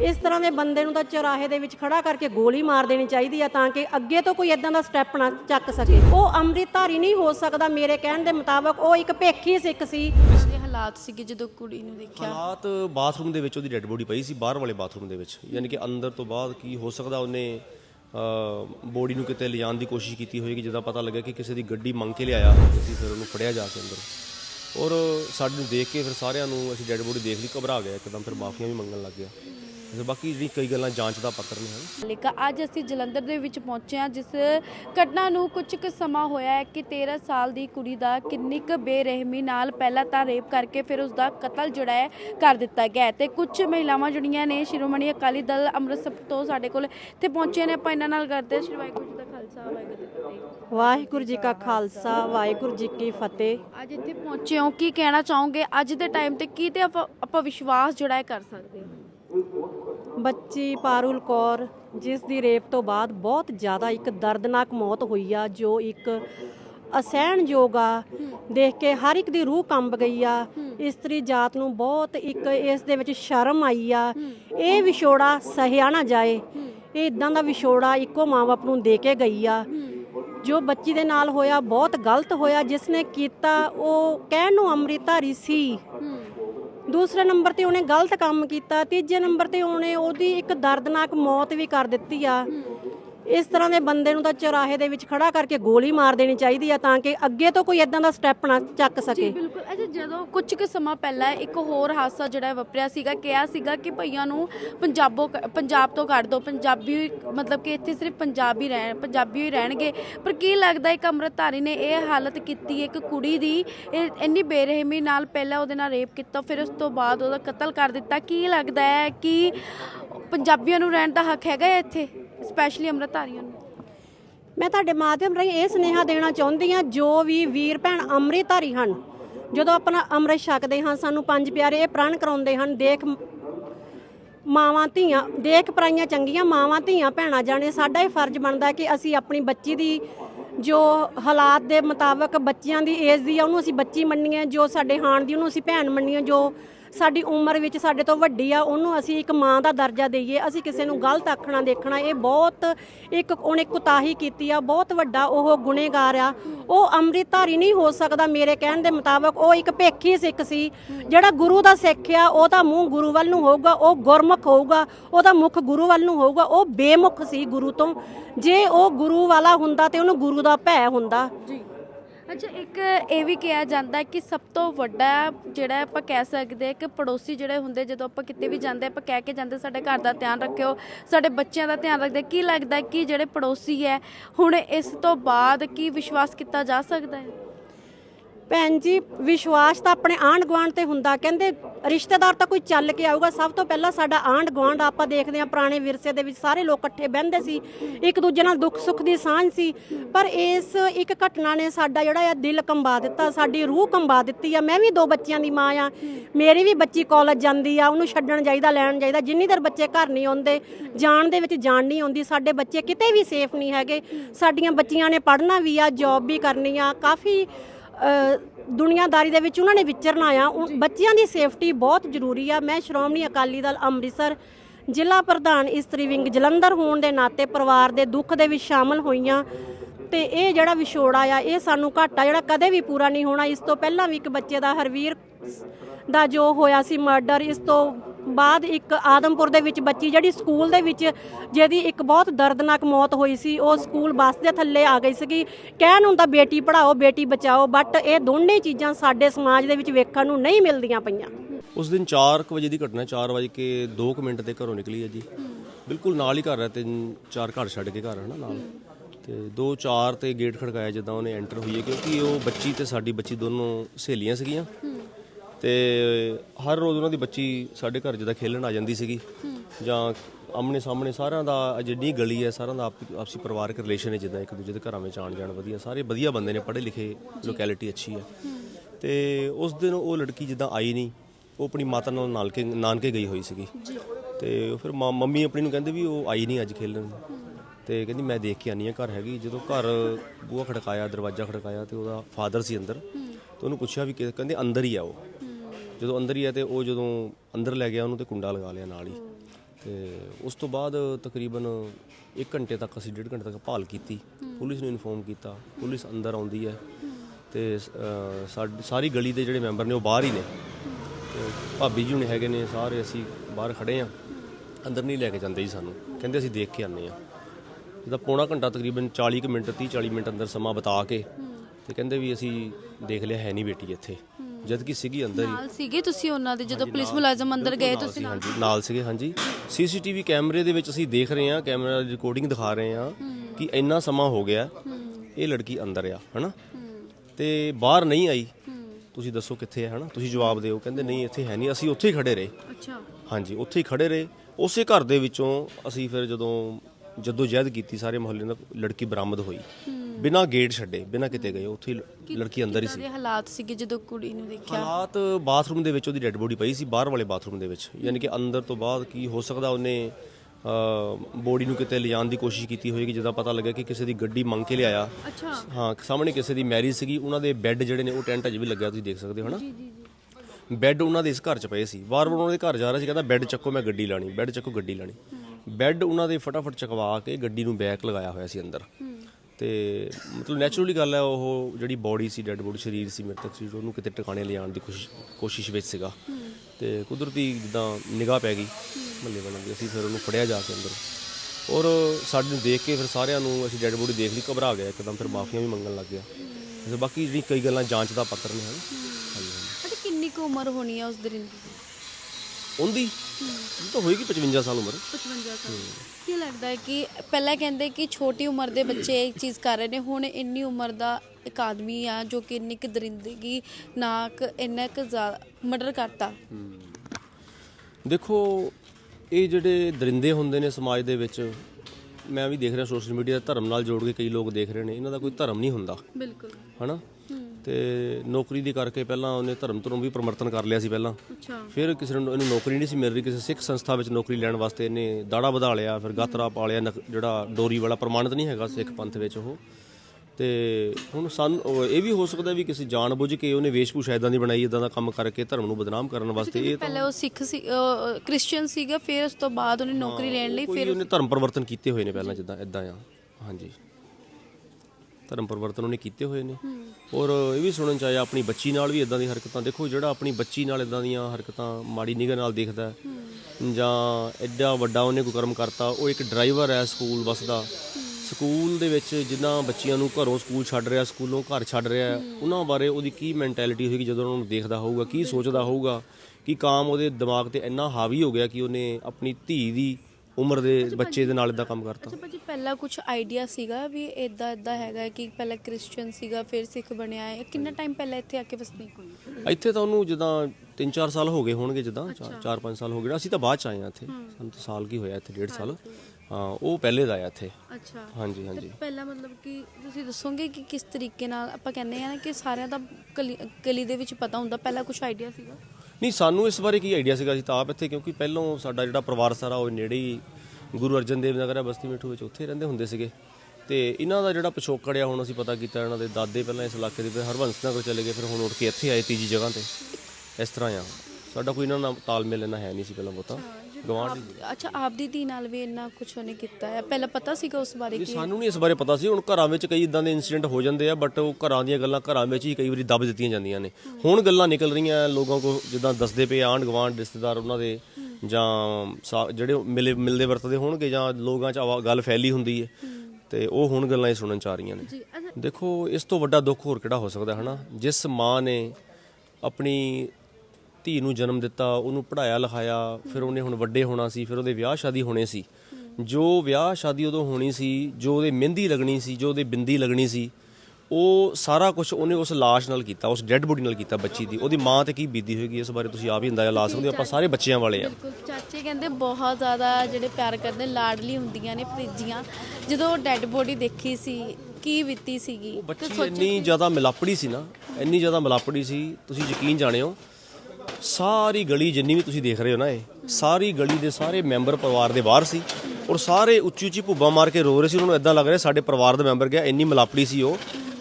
Speaker 3: ਇਸ ਤਰ੍ਹਾਂ ਦੇ ਬੰਦੇ ਨੂੰ ਤਾਂ ਚੌਰਾਹੇ ਦੇ ਵਿੱਚ ਖੜਾ ਕਰਕੇ ਗੋਲੀ ਮਾਰ ਦੇਣੀ ਚਾਹੀਦੀ ਆ ਤਾਂ ਕਿ ਅੱਗੇ ਤੋਂ ਕੋਈ ਇਦਾਂ ਦਾ ਸਟੈਪ ਨਾ ਚੱਕ ਸਕੇ। ਉਹ ਅੰਮ੍ਰਿਤਧਾਰੀ ਨਹੀਂ ਹੋ ਸਕਦਾ ਮੇਰੇ ਕਹਿਣ ਦੇ ਮੁਤਾਬਕ ਉਹ ਇੱਕ ਭੇਖੀ ਸਿੱਖ ਸੀ।
Speaker 2: ਦੇ ਹਾਲਾਤ ਸੀਗੇ ਜਦੋਂ ਕੁੜੀ ਨੂੰ ਦੇਖਿਆ?
Speaker 4: ਹਾਲਾਤ ਬਾਥਰੂਮ ਦੇ ਵਿੱਚ ਉਹਦੀ ਡੈੱਡ ਬੋਡੀ ਪਈ ਸੀ ਬਾਹਰ ਵਾਲੇ ਬਾਥਰੂਮ ਦੇ ਵਿੱਚ। ਯਾਨੀ ਕਿ ਅੰਦਰ ਤੋਂ ਬਾਅਦ ਕੀ ਹੋ ਸਕਦਾ ਉਹਨੇ ਬੋਡੀ ਨੂੰ ਕਿਤੇ ਲਿਜਾਣ ਦੀ ਕੋਸ਼ਿਸ਼ ਕੀਤੀ ਹੋਏਗੀ, ਜਦੋਂ ਪਤਾ ਲੱਗਿਆ ਕਿ ਕਿਸੇ ਦੀ ਗੱਡੀ ਮੰਗ ਕੇ ਲਿਆਇਆ ਅਸੀਂ ਫਿਰ ਉਹਨੂੰ ਫੜਿਆ ਜਾ ਕੇ ਅੰਦਰ। ਔਰ ਸਾਡੇ ਨੂੰ ਦੇਖ ਕੇ ਫਿਰ ਸਾਰਿਆਂ ਨੂੰ ਅਸੀਂ ਡੈੱਡ ਬੋਡੀ ਦੇਖ ਲਈ, ਘਬਰਾ ਗਿਆ ਇੱਕਦਮ ਫਿਰ ਮਾਫੀਆਂ ਵੀ ਮੰਗਣ ਲੱਗ ਗਿਆ। ਬਾਕੀ ਜਿਹੜੀ ਕਈ ਗੱਲਾਂ ਜਾਂਚ ਦਾ ਪੱਤਰ ਨੇ ਹਨ
Speaker 2: ਲੇਕਿਨ ਅੱਜ ਅਸੀਂ ਜਲੰਧਰ ਦੇ ਵਿੱਚ ਪਹੁੰਚੇ ਹਾਂ ਜਿਸ ਘਟਨਾ ਨੂੰ ਕੁਝ ਕੁ ਸਮਾਂ ਹੋਇਆ ਹੈ ਕਿ 13 ਸਾਲ ਦੀ ਕੁੜੀ ਦਾ ਕਿੰਨੀ ਕੁ ਬੇਰਹਿਮੀ ਨਾਲ ਪਹਿਲਾਂ ਤਾਂ ਰੇਪ ਕਰਕੇ ਫਿਰ ਉਸ ਦਾ ਕਤਲ ਜਿਹੜਾ ਹੈ ਕਰ ਦਿੱਤਾ ਗਿਆ ਤੇ ਕੁਝ ਮਹਿਲਾਵਾਂ ਜਿਹੜੀਆਂ ਨੇ ਸ਼੍ਰੋਮਣੀ ਅਕਾਲੀ ਦਲ ਅੰਮ੍ਰਿਤਸਰ ਤੋਂ ਸਾਡੇ ਕੋਲ ਇੱਥੇ ਪਹੁੰਚੇ ਨੇ। ਆਪਾਂ ਇਹਨਾਂ ਨਾਲ ਕਰਦੇ ਹਾਂ। ਸ਼੍ਰੀ ਵਾਹਿਗੁਰੂ ਜੀ ਦਾ ਖਾਲਸਾ ਵਾਹਿਗੁਰੂ ਜੀ ਕੀ ਫਤਿਹ।
Speaker 3: ਵਾਹਿਗੁਰੂ ਜੀ ਕਾ ਖਾਲਸਾ ਵਾਹਿਗੁਰੂ ਜੀ ਕੀ ਫਤਿਹ।
Speaker 2: ਅੱਜ ਇੱਥੇ ਪਹੁੰਚੇ ਹੋ ਕੀ ਕਹਿਣਾ ਚਾਹੋਗੇ? ਅੱਜ ਦੇ ਟਾਈਮ ਤੇ ਕੀ ਤੇ ਆਪਾਂ ਆਪਾਂ ਵਿਸ਼ਵਾਸ ਜਿਹੜਾ ਹੈ ਕਰ ਸਕਦੇ ਹਾਂ?
Speaker 3: ਬੱਚੀ ਪਾਰੁਲ ਕੌਰ, ਜਿਸ ਦੀ ਰੇਪ ਤੋਂ ਬਾਅਦ ਬਹੁਤ ਜ਼ਿਆਦਾ ਇੱਕ ਦਰਦਨਾਕ ਮੌਤ ਹੋਈ ਆ, ਜੋ ਇੱਕ ਅਸਹਿਣਯੋਗ ਆ। ਦੇਖ ਕੇ ਹਰ ਇੱਕ ਦੀ ਰੂਹ ਕੰਬ ਗਈ ਆ। ਇਸਤਰੀ ਜਾਤ ਨੂੰ ਬਹੁਤ ਇੱਕ ਇਸ ਦੇ ਵਿੱਚ ਸ਼ਰਮ ਆਈ ਆ। ਇਹ ਵਿਛੋੜਾ ਸਹਿਆ ਨਾ ਜਾਏ। ਇਹ ਇਦਾਂ ਦਾ ਵਿਛੋੜਾ ਇੱਕੋ ਮਾਂ-ਬਾਪ ਨੂੰ ਦੇ ਕੇ ਗਈ ਆ। ਜੋ ਬੱਚੀ ਦੇ ਨਾਲ ਹੋਇਆ, ਬਹੁਤ ਗਲਤ ਹੋਇਆ। ਜਿਸ ਨੇ ਕੀਤਾ, ਉਹ ਕਹਿਣ ਨੂੰ ਅੰਮ੍ਰਿਤਧਾਰੀ ਸੀ। ਦੂਸਰੇ ਨੰਬਰ ਤੇ ਉਹਨੇ ਗਲਤ ਕੰਮ ਕੀਤਾ, ਤੀਜੇ ਨੰਬਰ ਤੇ ਉਹਨੇ ਉਹਦੀ ਇੱਕ ਦਰਦਨਾਕ ਮੌਤ ਵੀ ਕਰ ਦਿੱਤੀ ਆ। ਇਸ ਤਰ੍ਹਾਂ ਦੇ ਬੰਦੇ ਨੂੰ ਤਾਂ ਚੌਰਾਹੇ ਦੇ ਵਿੱਚ ਖੜਾ ਕਰਕੇ ਗੋਲੀ ਮਾਰ ਦੇਣੀ ਚਾਹੀਦੀ ਆ ਤਾਂ ਕਿ ਅੱਗੇ ਤੋਂ ਕੋਈ ਇਦਾਂ ਦਾ ਸਟੈਪ ਨਾ ਚੱਕ ਸਕੇ।
Speaker 2: ਬਿਲਕੁਲ। ਅੱਛਾ ਜਦੋਂ ਕੁਝ ਕੁ ਸਮਾਂ ਪਹਿਲਾਂ ਇੱਕ ਹੋਰ ਹਾਦਸਾ ਜਿਹੜਾ ਵਾਪਰਿਆ ਸੀਗਾ ਕਿਹਾ ਸੀਗਾ ਕਿ ਭਈਆਂ ਨੂੰ ਪੰਜਾਬੋਂ ਪੰਜਾਬ ਤੋਂ ਕੱਢ ਦਿਓ ਪੰਜਾਬੀ ਮਤਲਬ ਕਿ ਇੱਥੇ ਸਿਰਫ ਪੰਜਾਬੀ ਰਹਿਣ ਪੰਜਾਬੀ ਹੀ ਰਹਿਣਗੇ। ਪਰ ਕੀ ਲੱਗਦਾ ਇੱਕ ਅੰਮ੍ਰਿਤਧਾਰੀ ਨੇ ਇਹ ਹਾਲਤ ਕੀਤੀ ਇੱਕ ਕੁੜੀ ਦੀ ਇਹ ਇੰਨੀ ਬੇਰਹਿਮੀ ਨਾਲ ਪਹਿਲਾਂ ਉਹਦੇ ਨਾਲ ਰੇਪ ਕੀਤਾ ਫਿਰ ਉਸ ਤੋਂ ਬਾਅਦ ਉਹਦਾ ਕਤਲ ਕਰ ਦਿੱਤਾ। ਕੀ ਲੱਗਦਾ ਹੈ ਕਿ ਪੰਜਾਬੀਆਂ ਨੂੰ ਰਹਿਣ ਦਾ ਹੱਕ ਹੈਗਾ ਹੈ ਇੱਥੇ? ਸਪੈਸ਼ਲੀ ਅੰਮ੍ਰਿਤਧਾਰੀਆਂ ਨੂੰ।
Speaker 3: ਮੈਂ ਤੁਹਾਡੇ ਮਾਧਿਅਮ ਰਾਹੀਂ ਇਹ ਸੁਨੇਹਾ ਦੇਣਾ ਚਾਹੁੰਦੀ ਹਾਂ, ਜੋ ਵੀ ਵੀਰ ਭੈਣ ਅੰਮ੍ਰਿਤਧਾਰੀ ਹਨ, ਜਦੋਂ ਆਪਣਾ ਅੰਮ੍ਰਿਤ ਛਕਦੇ ਹਾਂ, ਸਾਨੂੰ ਪੰਜ ਪਿਆਰੇ ਇਹ ਪ੍ਰਣ ਕਰਾਉਂਦੇ ਹਨ, ਦੇਖ ਮਾਵਾਂ ਧੀਆਂ, ਦੇਖ ਪਰਾਈਆਂ ਚੰਗੀਆਂ ਮਾਵਾਂ ਧੀਆਂ ਭੈਣਾਂ, ਜਾਣੇ ਸਾਡਾ ਇਹ ਫਰਜ਼ ਬਣਦਾ ਕਿ ਅਸੀਂ ਆਪਣੀ ਬੱਚੀ ਦੀ ਜੋ ਹਾਲਾਤ ਦੇ ਮੁਤਾਬਕ ਬੱਚਿਆਂ ਦੀ ਏਜ ਦੀ ਆ, ਉਹਨੂੰ ਅਸੀਂ ਬੱਚੀ ਮੰਨੀਏ, ਜੋ ਸਾਡੇ ਹਾਣ ਦੀ, ਉਹਨੂੰ ਅਸੀਂ ਭੈਣ ਮੰਨੀਏ, ਜੋ ਸਾਡੀ ਉਮਰ ਵਿੱਚ ਸਾਡੇ ਤੋਂ ਵੱਡੀ ਆ, ਉਹਨੂੰ ਅਸੀਂ ਇੱਕ ਮਾਂ ਦਾ ਦਰਜਾ ਦੇਈਏ, ਅਸੀਂ ਕਿਸੇ ਨੂੰ ਗਲਤ ਆਖਣਾ ਦੇਖਣਾ, ਇਹ ਬਹੁਤ ਇੱਕ ਉਹਨੇ ਕੁਤਾਹੀ ਕੀਤੀ ਆ, ਬਹੁਤ ਵੱਡਾ ਉਹ ਗੁਨੇਗਾਰ ਆ। ਉਹ ਅੰਮ੍ਰਿਤਧਾਰੀ ਨਹੀਂ ਹੋ ਸਕਦਾ ਮੇਰੇ ਕਹਿਣ ਦੇ ਮੁਤਾਬਕ, ਉਹ ਇੱਕ ਭੇਖੀ ਸਿੱਖ ਸੀ। ਜਿਹੜਾ ਗੁਰੂ ਦਾ ਸਿੱਖ ਆ ਉਹਦਾ ਮੂੰਹ ਗੁਰੂ ਵੱਲ ਨੂੰ ਹੋਊਗਾ, ਉਹ ਗੁਰਮੁਖ ਹੋਊਗਾ, ਉਹਦਾ ਮੁਖ ਗੁਰੂ ਵੱਲ ਨੂੰ ਹੋਊਗਾ, ਉਹ ਬੇਮੁਖ ਸੀ ਗੁਰੂ ਤੋਂ। ਜੇ ਉਹ ਗੁਰੂ ਵਾਲਾ ਹੁੰਦਾ ਤੇ ਉਹਨੂੰ ਗੁਰੂ ਦਾ ਭੈ ਹੁੰਦਾ।
Speaker 2: ਅੱਛਾ, ਇੱਕ ਇਹ ਵੀ ਕਿਹਾ ਜਾਂਦਾ ਕਿ ਸਭ ਤੋਂ ਵੱਡਾ ਜਿਹੜਾ ਆਪਾਂ ਕਹਿ ਸਕਦੇ ਹਾਂ ਕਿ ਪੜੋਸੀ ਜਿਹੜੇ ਹੁੰਦੇ, ਜਦੋਂ ਆਪਾਂ ਕਿਤੇ ਵੀ ਜਾਂਦੇ, ਆਪਾਂ ਕਹਿ ਕੇ ਜਾਂਦੇ, ਸਾਡੇ ਘਰ ਦਾ ਧਿਆਨ ਰੱਖਿਓ, ਸਾਡੇ ਬੱਚਿਆਂ ਦਾ ਧਿਆਨ ਰੱਖਦੇ, ਕੀ ਲੱਗਦਾ ਕਿ ਜਿਹੜੇ ਪੜੋਸੀ ਹੈ, ਹੁਣ ਇਸ ਤੋਂ ਬਾਅਦ ਕੀ ਵਿਸ਼ਵਾਸ ਕੀਤਾ ਜਾ ਸਕਦਾ ਹੈ?
Speaker 3: ਭੈਣ ਜੀ, ਵਿਸ਼ਵਾਸ ਤਾਂ ਆਪਣੇ ਆਂਢ ਗੁਆਂਢ ਤੇ ਹੁੰਦਾ। ਕਹਿੰਦੇ ਰਿਸ਼ਤੇਦਾਰ ਤਾਂ ਕੋਈ ਚੱਲ ਕੇ ਆਊਗਾ। ਸਭ ਤੋਂ ਪਹਿਲਾਂ ਸਾਡਾ ਆਂਢ ਗੁਆਂਢ ਆਪਾਂ ਦੇਖਦੇ ਹਾਂ, ਪੁਰਾਣੇ ਵਿਰਸੇ ਦੇ ਵਿੱਚ ਸਾਰੇ ਲੋਕ ਇਕੱਠੇ ਬਹਿੰਦੇ ਸੀ। ਇੱਕ ਦੂਜੇ ਨਾਲ ਦੁੱਖ ਸੁੱਖ ਦੀ ਸਾਂਝ ਸੀ। ਪਰ ਇਸ ਇੱਕ ਘਟਨਾ ਨੇ ਸਾਡਾ ਜਿਹੜਾ ਆ ਦਿਲ ਕੰਬਾ ਦਿੱਤਾ, ਸਾਡੀ ਰੂਹ ਕੰਬਾ ਦਿੱਤੀ ਆ। ਮੈਂ ਵੀ ਦੋ ਬੱਚਿਆਂ ਦੀ ਮਾਂ ਆ। ਮੇਰੀ ਵੀ ਬੱਚੀ ਕਾਲਜ ਜਾਂਦੀ ਆ, ਉਹਨੂੰ ਛੱਡਣ ਜਾਈਦਾ, ਲੈਣ ਜਾਈਦਾ। ਜਿੰਨੀ ਦੇਰ ਬੱਚੇ ਘਰ ਨਹੀਂ ਆਉਂਦੇ, ਜਾਣ ਦੇ ਵਿੱਚ ਜਾਣ ਨਹੀਂ ਆਉਂਦੀ। ਸਾਡੇ ਬੱਚੇ ਕਿਤੇ ਵੀ ਸੇਫ ਨਹੀਂ ਹੈਗੇ। ਸਾਡੀਆਂ ਬੱਚੀਆਂ ਨੇ ਪੜ੍ਹਨਾ ਵੀ ਆ ਜੌਬ ਵੀ ਕਰਨੀ ਆ। ਕਾਫੀ ਦੁਨੀਆਦਾਰੀ ਦੇ ਵਿੱਚ ਉਹਨਾਂ ਨੇ ਵਿਚਰਨਾ ਆ। ਉਹ- ਬੱਚਿਆਂ ਦੀ ਸੇਫਟੀ ਬਹੁਤ ਜ਼ਰੂਰੀ ਆ। ਮੈਂ ਸ਼੍ਰੋਮਣੀ ਅਕਾਲੀ ਦਲ ਅੰਮ੍ਰਿਤਸਰ ਜ਼ਿਲ੍ਹਾ ਪ੍ਰਧਾਨ ਇਸਤਰੀ ਵਿੰਗ ਜਲੰਧਰ ਹੋਣ ਦੇ ਨਾਤੇ ਪਰਿਵਾਰ ਦੇ ਦੁੱਖ ਦੇ ਵਿੱਚ ਸ਼ਾਮਲ ਹੋਈਆਂ। ਤੇ ਇਹ ਜਿਹੜਾ ਵਿਛੋੜਾ ਆ ਇਹ ਸਾਨੂੰ ਘਾਟਾ ਜਿਹੜਾ ਕਦੇ ਵੀ ਪੂਰਾ ਨਹੀਂ ਹੋਣਾ। ਇਸ ਤੋਂ ਪਹਿਲਾਂ ਵੀ ਇੱਕ ਬੱਚੇ ਦਾ ਹਰਵੀਰ ਦਾ ਜੋ ਹੋਇਆ ਸੀ ਮਰਡਰ ਇਸ ਤੋਂ ਬਾਅਦ ਇੱਕ ਆਦਮਪੁਰ ਦੇ ਵਿੱਚ ਬੱਚੀ ਜਿਹੜੀ ਸਕੂਲ ਦੇ ਵਿੱਚ ਜਿਹਦੀ ਇੱਕ ਬਹੁਤ ਦਰਦਨਾਕ ਮੌਤ ਹੋਈ ਸੀ, ਉਹ ਸਕੂਲ ਬੱਸ ਦੇ ਥੱਲੇ ਆ ਗਈ ਸੀਗੀ। ਕਹਿਣ ਹੁੰਦਾ ਬੇਟੀ ਪੜ੍ਹਾਓ, ਬੇਟੀ ਬਚਾਓ ਬਟ ਇਹ ਦੋਨੇ ਚੀਜ਼ਾਂ ਸਾਡੇ ਸਮਾਜ ਦੇ ਵਿੱਚ ਵੇਖਣ ਨੂੰ ਨਹੀਂ ਮਿਲਦੀਆਂ ਪਈਆਂ।
Speaker 4: ਉਸ ਦਿਨ 4 ਵਜੇ ਦੀ ਘਟਨਾ 4 ਵਜੇ ਕੇ 2 ਮਿੰਟ ਤੇ ਘਰੋਂ ਨਿਕਲੀ ਹੈ ਜੀ। ਬਿਲਕੁਲ ਨਾਲ ਹੀ ਘਰ ਹੈ ਤਿੰਨ, ਚਾਰ ਘਰ ਛੱਡ ਕੇ ਘਰ ਹੈ ਨਾ ਨਾਲ। ਤੇ 2 4 ਤੇ ਗੇਟ ਖੜਕਾਇਆ ਜਦੋਂ ਉਹਨੇ ਐਂਟਰ ਹੋਈ ਹੈ, ਕਿਉਂਕਿ ਉਹ ਬੱਚੀ ਤੇ ਸਾਡੀ ਬੱਚੀ ਦੋਨੋਂ ਸਹੇਲੀਆਂ ਸੀਗੀਆਂ। ਤੇ ਹਰ ਰੋਜ਼ ਉਹਨਾਂ ਦੀ ਬੱਚੀ ਸਾਡੇ ਘਰ ਜਿੱਦਾਂ ਖੇਲਣ ਆ ਜਾਂਦੀ ਸੀਗੀ। ਜਾਂ ਆਮਣੇ ਸਾਹਮਣੇ ਸਾਰਿਆਂ ਦਾ ਜਿੰਨੀ ਗਲੀ ਹੈ ਸਾਰਿਆਂ ਦਾ ਆਪ- ਆਪਸੀ ਪਰਿਵਾਰਕ ਰਿਲੇਸ਼ਨ ਹੈ ਜਿੱਦਾਂ ਇੱਕ ਦੂਜੇ ਦੇ ਘਰਾਂ ਵਿੱਚ ਆਣ ਜਾਣ ਵਧੀਆ ਸਾਰੇ ਵਧੀਆ ਬੰਦੇ ਨੇ ਪੜ੍ਹੇ ਲਿਖੇ ਲੋਕੈਲਿਟੀ ਅੱਛੀ ਹੈ। ਤੇ ਉਸ ਦਿਨ ਉਹ ਲੜਕੀ ਜਿੱਦਾਂ ਆਈ ਨਹੀਂ ਉਹ ਆਪਣੀ ਮਾਤਾ ਨਾਲ ਨਾਨਕੇ ਨਾਨਕੇ ਗਈ ਹੋਈ ਸੀਗੀ। ਤੇ ਫਿਰ ਮੰਮੀ ਆਪਣੀ ਨੂੰ ਕਹਿੰਦੇ ਵੀ ਉਹ ਆਈ ਨਹੀਂ ਅੱਜ ਖੇਲਣ। ਤੇ ਕਹਿੰਦੀ ਮੈਂ ਦੇਖ ਕੇ ਆਨੀ ਆ ਘਰ ਹੈਗੀ। ਜਦੋਂ ਘਰ ਬੂਹਾ ਖੜਕਾਇਆ ਦਰਵਾਜ਼ਾ ਖੜਕਾਇਆ ਤੇ ਉਹਦਾ ਫਾਦਰ ਸੀ ਅੰਦਰ। ਤੇ ਉਹਨੂੰ ਪੁੱਛਿਆ ਵੀ ਕਹਿੰਦੇ ਅੰਦਰ ਹੀ ਆ ਉਹ। ਜਦੋਂ ਅੰਦਰ ਹੀ ਆ ਤੇ ਉਹ ਜਦੋਂ ਅੰਦਰ ਲੈ ਗਿਆ ਉਹਨੂੰ ਤੇ ਕੁੰਡਾ ਲਗਾ ਲਿਆ ਨਾਲ ਹੀ। ਤੇ ਉਸ ਤੋਂ ਬਾਅਦ ਤਕਰੀਬਨ 1 ਘੰਟੇ ਤੱਕ ਅਸੀਂ ਡੇਢ ਘੰਟੇ ਤੱਕ ਭਾਲ ਕੀਤੀ। ਪੁਲਿਸ ਨੂੰ ਇਨਫੋਰਮ ਕੀਤਾ। ਪੁਲਿਸ ਅੰਦਰ ਆਉਂਦੀ ਹੈ। ਤੇ ਅ, ਸਾਰੀ ਗਲੀ ਦੇ ਜਿਹੜੇ ਮੈਂਬਰ ਨੇ ਉਹ ਬਾਹਰ ਹੀ ਨੇ। ਤੇ ਭਾਬੀ ਜੀ ਹੁਣ ਹੈਗੇ ਨੇ ਸਾਰੇ ਅਸੀਂ ਬਾਹਰ ਖੜੇ ਆ ਅੰਦਰ ਨਹੀਂ ਲੈ ਕੇ ਜਾਂਦੇ ਜੀ ਸਾਨੂੰ। ਕਹਿੰਦੇ ਅਸੀਂ ਦੇਖ ਕੇ ਆਨੇ ਆ ਜਿਹਦਾ ਪੌਣਾ ਘੰਟਾ ਤਕਰੀਬਨ 40 ਕੁ ਮਿੰਟ 30 40 ਮਿੰਟ ਅੰਦਰ ਸਮਾਂ ਬਿਤਾ ਕੇ ਤੇ ਕਹਿੰਦੇ ਵੀ ਅਸੀਂ ਦੇਖ ਲਿਆ ਹੈ ਨਹੀਂ ਬੇਟੀ ਇੱਥੇ। ਜਦ ਕਿ ਸੀਗੀ ਅੰਦਰ ਹੀ।
Speaker 2: ਨਾਲ ਸੀਗੇ ਤੁਸੀਂ ਉਹਨਾਂ ਦੇ ਜਦੋਂ ਪੁਲਿਸ ਮੁਲਾਜ਼ਮ ਅੰਦਰ ਗਏ
Speaker 4: ਨਾਲ
Speaker 2: ਤੁਸੀਂ
Speaker 4: ਸੀ, ਹਾਂਜੀ ਨਾਲ ਸੀਗੇ ਹਾਂਜੀ। ਸੀਸੀਟੀਵੀ ਕੈਮਰੇ ਦੇ ਵਿੱਚ ਅਸੀਂ ਦੇਖ ਰਹੇ ਹਾਂ ਕੈਮਰਾ ਰਿਕਾਰਡਿੰਗ ਦਿਖਾ ਰਹੇ ਹਾਂ ਕਿ ਇੰਨਾ ਸਮਾਂ ਹੋ ਗਿਆ ਇਹ ਲੜਕੀ ਅੰਦਰ ਆ ਹਨਾ? ਤੇ ਬਾਹਰ ਨਹੀਂ ਆਈ। ਤੁਸੀਂ ਦੱਸੋ ਕਿੱਥੇ ਹੈ ਹਨਾ? ਤੁਸੀਂ ਜਵਾਬ ਦਿਓ ਕਹਿੰਦੇ ਨਹੀਂ ਇੱਥੇ ਹੈ ਨਹੀਂ। ਅਸੀਂ ਉੱਥੇ ਹੀ ਖੜੇ ਰਹੇ।
Speaker 2: ਅੱਛਾ।
Speaker 4: ਹਾਂਜੀ ਉੱਥੇ ਹੀ ਖੜੇ ਰਹੇ। ਉਸੇ ਘਰ ਦੇ ਵਿੱਚੋਂ ਅਸੀਂ ਫਿਰ ਜਦੋਂ ਜਦੋਂ ਜਹਿਦ ਕੀਤੀ ਸਾਰੇ ਮੁਹੱਲੇ ਨਾਲ ਲੜਕੀ ਬਰਾਮਦ ਹੋਈ। ਬਿਨਾਂ ਗੇਟ ਛੱਡੇ ਬਿਨਾਂ ਕਿਤੇ ਗਏ ਉੱਥੇ ਹੀ ਲੜਕੀ ਅੰਦਰ ਹੀ ਸੀ
Speaker 2: ਦੇ ਹਾਲਾਤ ਸੀਗੇ ਜਦੋਂ ਕੁੜੀ ਨੂੰ ਦੇਖਿਆ?
Speaker 4: ਹਾਲਾਤ ਬਾਥਰੂਮ ਦੇ ਵਿੱਚ ਉਹਦੀ ਡੈੱਡ ਬੋਡੀ ਪਈ ਸੀ ਬਾਹਰ ਵਾਲੇ ਬਾਥਰੂਮ ਦੇ ਵਿੱਚ। ਯਾਨੀ ਕਿ ਅੰਦਰ ਤੋਂ ਬਾਅਦ ਕੀ ਹੋ ਸਕਦਾ ਉਹਨੇ ਬੋਡੀ ਨੂੰ ਕਿਤੇ ਲਿਜਾਣ ਦੀ ਕੋਸ਼ਿਸ਼ ਕੀਤੀ ਹੋਏਗੀ ਜਦੋਂ ਪਤਾ ਲੱਗਾ ਕਿ ਕਿਸੇ ਦੀ ਗੱਡੀ ਮੰਗ ਕੇ ਲਿਆਇਆ।
Speaker 2: ਅੱਛਾ।
Speaker 4: ਹਾਂ ਸਾਹਮਣੇ ਕਿਸੇ ਦੀ ਮੈਰਿਜ ਸੀਗੀ ਉਹਨਾਂ ਦੇ ਬੈੱਡ ਜਿਹੜੇ ਨੇ ਉਹ ਟੈਂਟ ਅਜੇ ਵੀ ਲੱਗਿਆ ਤੁਸੀਂ ਦੇਖ ਸਕਦੇ ਹੋ ਹਨਾ? ਬੈੱਡ ਉਹਨਾਂ ਦੇ ਇਸ ਘਰ 'ਚ ਪਏ ਸੀ। ਵਾਰ-ਵਾਰ ਉਹਨਾਂ ਦੇ ਘਰ ਜਾ ਰਿਹਾ ਸੀ ਕਹਿੰਦਾ ਬੈੱਡ ਚੱਕੋ ਮੈਂ ਗੱਡੀ ਲਾਣੀ ਬੈੱਡ ਚੱਕੋ ਗੱਡੀ ਲਾਣੀ। ਬੈੱਡ ਉਹਨਾਂ ਦੇ ਫਟਾਫਟ ਚਕਵਾ ਕੇ ਗੱਡੀ ਨੂੰ ਬੈਕ ਲਗਾਇਆ ਹੋਇਆ ਸੀ ਅੰਦਰ। ਤੇ ਮਤਲਬ ਨੈਚੁਰਲੀ ਗੱਲ ਹੈ ਉਹ ਜਿਹੜੀ ਬਾਡੀ ਸੀ ਡੈੱਡ ਬੋਡੀ ਸਰੀਰ ਸੀ ਮ੍ਰਿਤਕ ਸਰੀਰ ਉਹਨੂੰ ਕਿਤੇ ਟਿਕਾਣੇ ਲਿਆਉਣ ਦੀ ਕੋਸ਼ਿਸ਼ ਕੋਸ਼ਿਸ਼ ਵਿੱਚ ਸੀਗਾ। ਤੇ ਕੁਦਰਤੀ ਜਿੱਦਾਂ ਨਿਗਾਹ ਪੈ ਗਈ ਮੱਲੇ ਵਾਲਿਆਂ ਦੀ ਅਸੀਂ ਫਿਰ ਉਹਨੂੰ ਫੜਿਆ ਜਾ ਕੇ ਅੰਦਰ। ਔਰ ਸਾਡੇ ਨੂੰ ਦੇਖ ਕੇ ਫਿਰ ਸਾਰਿਆਂ ਨੂੰ ਅਸੀਂ ਡੈੱਡ ਬੋਡੀ ਦੇਖ ਲਈ, ਘਬਰਾ ਗਏ ਇੱਕਦਮ, ਫਿਰ ਮਾਫੀਆਂ ਵੀ ਮੰਗਣ ਲੱਗ ਗਿਆ। ਤੇ ਬਾਕੀ ਜਿਹੜੀ ਕਈ ਗੱਲਾਂ ਜਾਂਚ ਦਾ ਪੱਤਰ ਨੇ ਹਨ ਹਾਂਜੀ
Speaker 2: ਕਿੰਨੀ ਕੁ ਉਮਰ ਹੋਣੀ ਆ ਉਸ ਦਰਿੰਦ ਦੀ
Speaker 4: ਉਹਦੀ? ਉਹ ਤਾਂ ਹੋਏਗੀ 55 ਸਾਲ ਉਮਰ।
Speaker 2: 55 ਸਾਲ। ਕੀ ਲੱਗਦਾ ਹੈ ਕਿ ਪਹਿਲਾਂ ਕਹਿੰਦੇ ਕਿ ਛੋਟੀ ਉਮਰ ਦੇ ਬੱਚੇ ਇਹ ਚੀਜ਼ ਕਰ ਰਹੇ ਨੇ ਹੁਣ ਇੰਨੀ ਉਮਰ ਦਾ ਇੱਕ ਆਦਮੀ ਆ ਜੋ ਕਿ ਇੰਨੀ ਕੁ ਦਰਿੰਦਗੀ ਨਾਕ ਇੰਨਾ ਕੁ ਮਰਡਰ ਕਰਤਾ।
Speaker 4: ਦੇਖੋ ਇਹ ਜਿਹੜੇ ਦਰਿੰਦੇ ਹੁੰਦੇ ਨੇ ਸਮਾਜ ਦੇ ਵਿੱਚ ਮੈਂ ਵੀ ਦੇਖ ਰਿਹਾ ਸੋਸ਼ਲ ਮੀਡੀਆ ਧਰਮ ਨਾਲ ਜੋੜ ਕੇ ਕਈ ਲੋਕ ਦੇਖ ਰਹੇ ਨੇ। ਇਹਨਾਂ ਦਾ ਕੋਈ ਧਰਮ ਨਹੀਂ ਹੁੰਦਾ।
Speaker 2: ਬਿਲਕੁਲ।
Speaker 4: ਹਨਾ? ਤੇ ਨੌਕਰੀ ਦੀ ਕਰਕੇ ਪਹਿਲਾਂ ਉਹਨੇ ਧਰਮ ਤੋਂ ਵੀ ਪਰਿਵਰਤਨ ਕਰ ਲਿਆ ਸੀ ਪਹਿਲਾਂ।
Speaker 2: ਅੱਛਾ।
Speaker 4: ਫਿਰ ਕਿਸੇ ਨੂੰ ਇਹਨੂੰ ਨੌਕਰੀ ਨਹੀਂ ਸੀ ਮਿਲ ਰਹੀ ਕਿਸੇ ਸਿੱਖ ਸੰਸਥਾ ਵਿੱਚ ਨੌਕਰੀ ਲੈਣ ਵਾਸਤੇ ਇਹਨੇ ਦਾੜਾ ਵਧਾ ਲਿਆ ਫਿਰ ਗਾਤਰਾ ਪਾ ਲਿਆ ਜਿਹੜਾ ਡੋਰੀ ਵਾਲਾ ਪ੍ਰਮਾਣਿਤ ਨਹੀਂ ਹੈਗਾ ਸਿੱਖ ਪੰਥ ਵਿੱਚ ਉਹ। ਤੇ ਹੁਣ ਸਾਨੂੰ ਇਹ ਵੀ ਹੋ ਸਕਦਾ ਵੀ ਕਿਸੇ ਜਾਣਬੁੱਝ ਕੇ ਉਹਨੇ ਵੇਸ਼ਭੂਸ਼ਾ ਇਦਾਂ ਦੀ ਬਣਾਈ ਇਦਾਂ ਦਾ ਕੰਮ ਕਰਕੇ ਧਰਮ ਨੂੰ ਬਦਨਾਮ ਕਰਨ ਵਾਸਤੇ ਇਹ
Speaker 2: ਪਹਿਲੇ ਉਹ ਸਿੱਖ ਸੀ ਕ੍ਰਿਸਚੀਅਨ ਸੀਗਾ ਫਿਰ ਉਸ ਤੋਂ ਬਾਅਦ ਉਹਨੇ ਨੌਕਰੀ ਲੈਣ ਲਈ
Speaker 4: ਕੋਈ ਉਹਨੇ ਧਰਮ ਪਰਿਵਰਤਨ ਕੀਤੇ ਹੋਏ ਨੇ ਪਹਿਲਾਂ ਜਿੱਦਾਂ ਇਦਾਂ ਆ। ਹਾਂਜੀ। ਧਰਮ ਪਰਿਵਰਤਨ ਉਹਨੇ ਕੀਤੇ ਹੋਏ ਨੇ। ਔਰ ਇਹ ਵੀ ਸੁਣਨ ਚ ਆਇਆ ਆਪਣੀ ਬੱਚੀ ਨਾਲ ਵੀ ਇਦਾਂ ਦੀ ਹਰਕਤਾਂ। ਦੇਖੋ ਜਿਹੜਾ ਆਪਣੀ ਬੱਚੀ ਨਾਲ ਇਦਾਂ ਦੀਆਂ ਹਰਕਤਾਂ ਮਾੜੀ ਨਿਗਾਹ ਨਾਲ ਦੇਖਦਾ ਜਾਂ ਐਡਾ ਵੱਡਾ ਉਹਨੇ ਕੋਈ ਕਰਮ ਕਰਤਾ ਉਹ ਇੱਕ ਡਰਾਈਵਰ ਹੈ ਸਕੂਲ ਬੱਸ ਦਾ। ਸਕੂਲ ਦੇ ਵਿੱਚ ਜਿਨ੍ਹਾਂ ਬੱਚਿਆਂ ਨੂੰ ਘਰੋਂ ਸਕੂਲ ਛੱਡ ਰਿਹਾ ਸਕੂਲੋਂ ਘਰ ਛੱਡ ਰਿਹਾ ਉਹਨਾਂ ਬਾਰੇ ਉਹਦੀ ਕੀ ਮੈਂਟੈਲਿਟੀ ਹੋਏਗੀ ਜਦੋਂ ਉਹਨਾਂ ਨੂੰ ਦੇਖਦਾ ਹੋਊਗਾ ਕੀ ਸੋਚਦਾ ਹੋਊਗਾ ਕਿ ਕਾਮ ਉਹਦੇ ਦਿਮਾਗ ਤੇ ਇੰਨਾ ਹਾਵੀ ਹੋ ਗਿਆ ਕਿ ਉਹਨੇ ਆਪਣੀ ਧੀ ਦੀ ਉਮਰ ਦੇ ਬੱਚੇ ਦੇ ਨਾਲ ਇਦਾਂ ਕੰਮ ਕਰਤਾ।
Speaker 2: ਅੱਛਾ ਭਾਜੀ ਪਹਿਲਾਂ ਕੁਝ ਆਈਡੀਆ ਸੀਗਾ ਵੀ ਇਦਾਂ ਇਦਾਂ ਹੈਗਾ ਕਿ ਪਹਿਲਾਂ ਕ੍ਰਿਸਚੀਅਨ ਸੀਗਾ ਫਿਰ ਸਿੱਖ ਬਣਿਆ ਹੈ। ਕਿੰਨਾ ਟਾਈਮ ਪਹਿਲਾਂ ਇੱਥੇ ਆ ਕੇ ਵਸਨੀਕ ਹੋਈ
Speaker 4: ਇੱਥੇ ਤਾਂ ਉਹਨੂੰ ਜਿੱਦਾਂ 3-4 ਸਾਲ ਹੋ ਗਏ ਹੋਣਗੇ ਜਿੱਦਾਂ 4-5 ਸਾਲ ਹੋ ਗਏ। ਅਸੀਂ ਤਾਂ ਬਾਅਦ ਚ ਆਏ ਆ ਇੱਥੇ। ਸਾਨੂੰ ਤਾਂ ਸਾਲ ਕੀ ਹੋਇਆ ਇੱਥੇ ਡੇਢ ਸਾਲ। ਹਾਂ ਉਹ ਪਹਿਲੇ ਦਾ ਆਇਆ ਇੱਥੇ।
Speaker 2: ਅੱਛਾ।
Speaker 4: ਹਾਂਜੀ ਹਾਂਜੀ।
Speaker 2: ਪਹਿਲਾਂ ਮਤਲਬ ਕਿ ਤੁਸੀਂ ਦੱਸੋਗੇ ਕਿ ਕਿਸ ਤਰੀਕੇ ਨਾਲ ਆਪਾਂ ਕਹਿੰਦੇ ਆ ਨਾ ਕਿ ਸਾਰਿਆਂ ਦਾ ਗਲੀ ਦੇ ਵਿੱਚ ਪਤਾ ਹੁੰਦਾ ਪਹਿਲਾਂ ਕੁਝ ਆਈਡੀਆ ਸੀਗਾ?
Speaker 4: ਨਹੀਂ, ਸਾਨੂੰ ਇਸ ਬਾਰੇ ਕੀ ਆਈਡੀਆ ਸੀਗਾ? ਅਸੀਂ ਤਾਂ ਆਪ ਇੱਥੇ ਕਿਉਂਕਿ ਪਹਿਲਾਂ ਸਾਡਾ ਜਿਹੜਾ ਪਰਿਵਾਰ ਸਾਰਾ ਉਹ ਨੇੜੇ ਹੀ ਗੁਰੂ ਅਰਜਨ ਦੇਵ ਨਗਰ ਹੈ, ਬਸਤੀ ਮਿੱਠੂ ਵਿੱਚ, ਉੱਥੇ ਰਹਿੰਦੇ ਹੁੰਦੇ ਸੀਗੇ। ਤੇ ਇਹਨਾਂ ਦਾ ਜਿਹੜਾ ਪਿਛੋਕੜ ਆ ਹੁਣ ਅਸੀਂ ਪਤਾ ਕੀਤਾ, ਇਹਨਾਂ ਦੇ ਦਾਦੇ ਪਹਿਲਾਂ ਇਸ ਇਲਾਕੇ ਦੇ, ਫਿਰ ਹਰਵੰਸ ਨਗਰ ਚਲੇ ਗਏ, ਫਿਰ ਹੁਣ ਉੱਠ ਕੇ ਇੱਥੇ ਆਏ ਤੀਜੀ ਜਗ੍ਹਾ ਤੇ। ਇਸ ਤਰ੍ਹਾਂ ਆ। ਸਾਡਾ ਕੋਈ ਇਹਨਾਂ ਨਾਲ ਤਾਲਮੇਲ ਇਹਨਾਂ ਹੈ ਨਹੀਂ ਸੀ ਪਹਿਲਾਂ ਬਹੁਤਾ। ਗਵਾਂਢ
Speaker 2: ਅੱਛਾ ਆਪ ਦੀ ਧੀ ਨਾਲ ਵੀ ਇੰਨਾ ਕੁਝ ਉਹਨੇ ਕੀਤਾ ਹੈ। ਪਹਿਲਾਂ ਪਤਾ ਸੀਗਾ ਉਸ ਬਾਰੇ
Speaker 4: ਜੀ
Speaker 2: ਕਿ
Speaker 4: ਸਾਨੂੰ ਨਹੀਂ ਇਸ ਬਾਰੇ ਪਤਾ ਸੀ। ਹੁਣ ਘਰਾਂ ਵਿੱਚ ਕਈ ਇਦਾਂ ਦੇ ਇਨਸੀਡੈਂਟ ਹੋ ਜਾਂਦੇ ਆ ਬਟ ਉਹ ਘਰਾਂ ਦੀਆਂ ਗੱਲਾਂ ਘਰਾਂ ਵਿੱਚ ਹੀ ਕਈ ਵਾਰੀ ਦਬ ਦਿੱਤੀਆਂ ਜਾਂਦੀਆਂ ਨੇ। ਹੁਣ ਗੱਲਾਂ ਨਿਕਲ ਰਹੀਆਂ ਲੋਕਾਂ ਕੋ ਜਿੱਦਾਂ ਦੱਸਦੇ ਪਏ ਆਂਢ ਗਵਾਂਢ ਰਿਸ਼ਤੇਦਾਰ ਉਹਨਾਂ ਦੇ ਜਾਂ ਜਿਹੜੇ ਮਿਲੇ ਮਿਲਦੇ ਵਰਤਦੇ ਹੋਣਗੇ ਜਾਂ ਲੋਕਾਂ 'ਚ ਗੱਲ ਫੈਲੀ ਹੁੰਦੀ ਹੈ। ਤੇ ਉਹ ਹੁਣ ਗੱਲਾਂ ਹੀ ਸੁਣਨ ਚ ਆ ਰਹੀਆਂ ਨੇ। ਦੇਖੋ ਇਸ ਤੋਂ ਵੱਡਾ ਦੁੱਖ ਹੋਰ ਕਿਹੜਾ ਹੋ ਸਕਦਾ ਹੈ ਨਾ ਜਿਸ ਮਾਂ ਨੇ ਆਪਣੀ ਧੀ ਨੂੰ ਜਨਮ ਦਿੱਤਾ ਉਹਨੂੰ ਪੜਾਇਆ ਲਿਖਾਇਆ ਫਿਰ ਉਹਨੇ ਹੁਣ ਵੱਡੇ ਹੋਣਾ ਸੀ ਫਿਰ ਉਹਦੇ ਵਿਆਹ ਸ਼ਾਦੀ ਹੋਣੇ ਸੀ। ਜੋ ਵਿਆਹ ਸ਼ਾਦੀ ਉਦੋਂ ਹੋਣੀ ਸੀ ਜੋ ਉਹਦੇ ਮਹਿੰਦੀ ਲੱਗਣੀ ਸੀ ਜੋ ਉਹਦੇ ਬਿੰਦੀ ਲੱਗਣੀ ਸੀ ਉਹ ਸਾਰਾ ਕੁਝ ਉਹਨੇ ਉਸ ਲਾਸ਼ ਨਾਲ ਕੀਤਾ ਉਸ ਡੈੱਡ ਬੋਡੀ ਨਾਲ ਕੀਤਾ ਬੱਚੀ ਦੀ। ਉਹਦੀ ਮਾਂ ਤੇ ਕੀ ਬੀਤੀ ਹੋਏਗੀ ਇਸ ਬਾਰੇ ਤੁਸੀਂ ਆਪ ਹੀ ਅੰਦਾਜ਼ਾ ਲਾ ਸਕਦੇ ਹੋ ਆਪਾਂ ਸਾਰੇ ਬੱਚਿਆਂ ਵਾਲੇ ਆ।
Speaker 2: ਬਿਲਕੁਲ ਚਾਚੇ ਕਹਿੰਦੇ ਬਹੁਤ ਜ਼ਿਆਦਾ ਜਿਹੜੇ ਪਿਆਰ ਕਰਦੇ ਲਾਡਲੀ ਹੁੰਦੀਆਂ ਨੇ ਭਤੀਜੀਆਂ। ਜਦੋਂ ਡੈੱਡ ਬੋਡੀ ਦੇਖੀ ਸੀ ਕੀ ਬੀਤੀ ਸੀਗੀ?
Speaker 4: ਉਹ ਬੱਚੀ ਇੰਨੀ ਜ਼ਿਆਦਾ ਮਿਲਾਪੜੀ ਸੀ ਨਾ ਇੰਨੀ ਜ਼ਿਆਦਾ ਮਿਲਾਪੜੀ ਸੀ ਤੁਸੀਂ ਯਕੀਨ ਜਾਣਿਓ ਸਾਰੀ ਗਲੀ ਜਿੰਨੀ ਵੀ ਤੁਸੀਂ ਦੇਖ ਰਹੇ ਹੋ ਨਾ ਇਹ, ਸਾਰੀ ਗਲੀ ਦੇ ਸਾਰੇ ਮੈਂਬਰ ਪਰਿਵਾਰ ਦੇ ਬਾਹਰ ਸੀ ਔਰ ਸਾਰੇ ਉੱਚੀ ਉੱਚੀ ਭੁੱਬਾਂ ਮਾਰ ਕੇ ਰੋ ਰਹੇ ਸੀ, ਉਹਨਾਂ ਨੂੰ ਇਦਾਂ ਲੱਗ ਰਿਹਾ ਸਾਡੇ ਪਰਿਵਾਰ ਦਾ ਮੈਂਬਰ ਗਿਆ, ਇੰਨੀ ਮਿਲਾਪੜੀ ਸੀ ਉਹ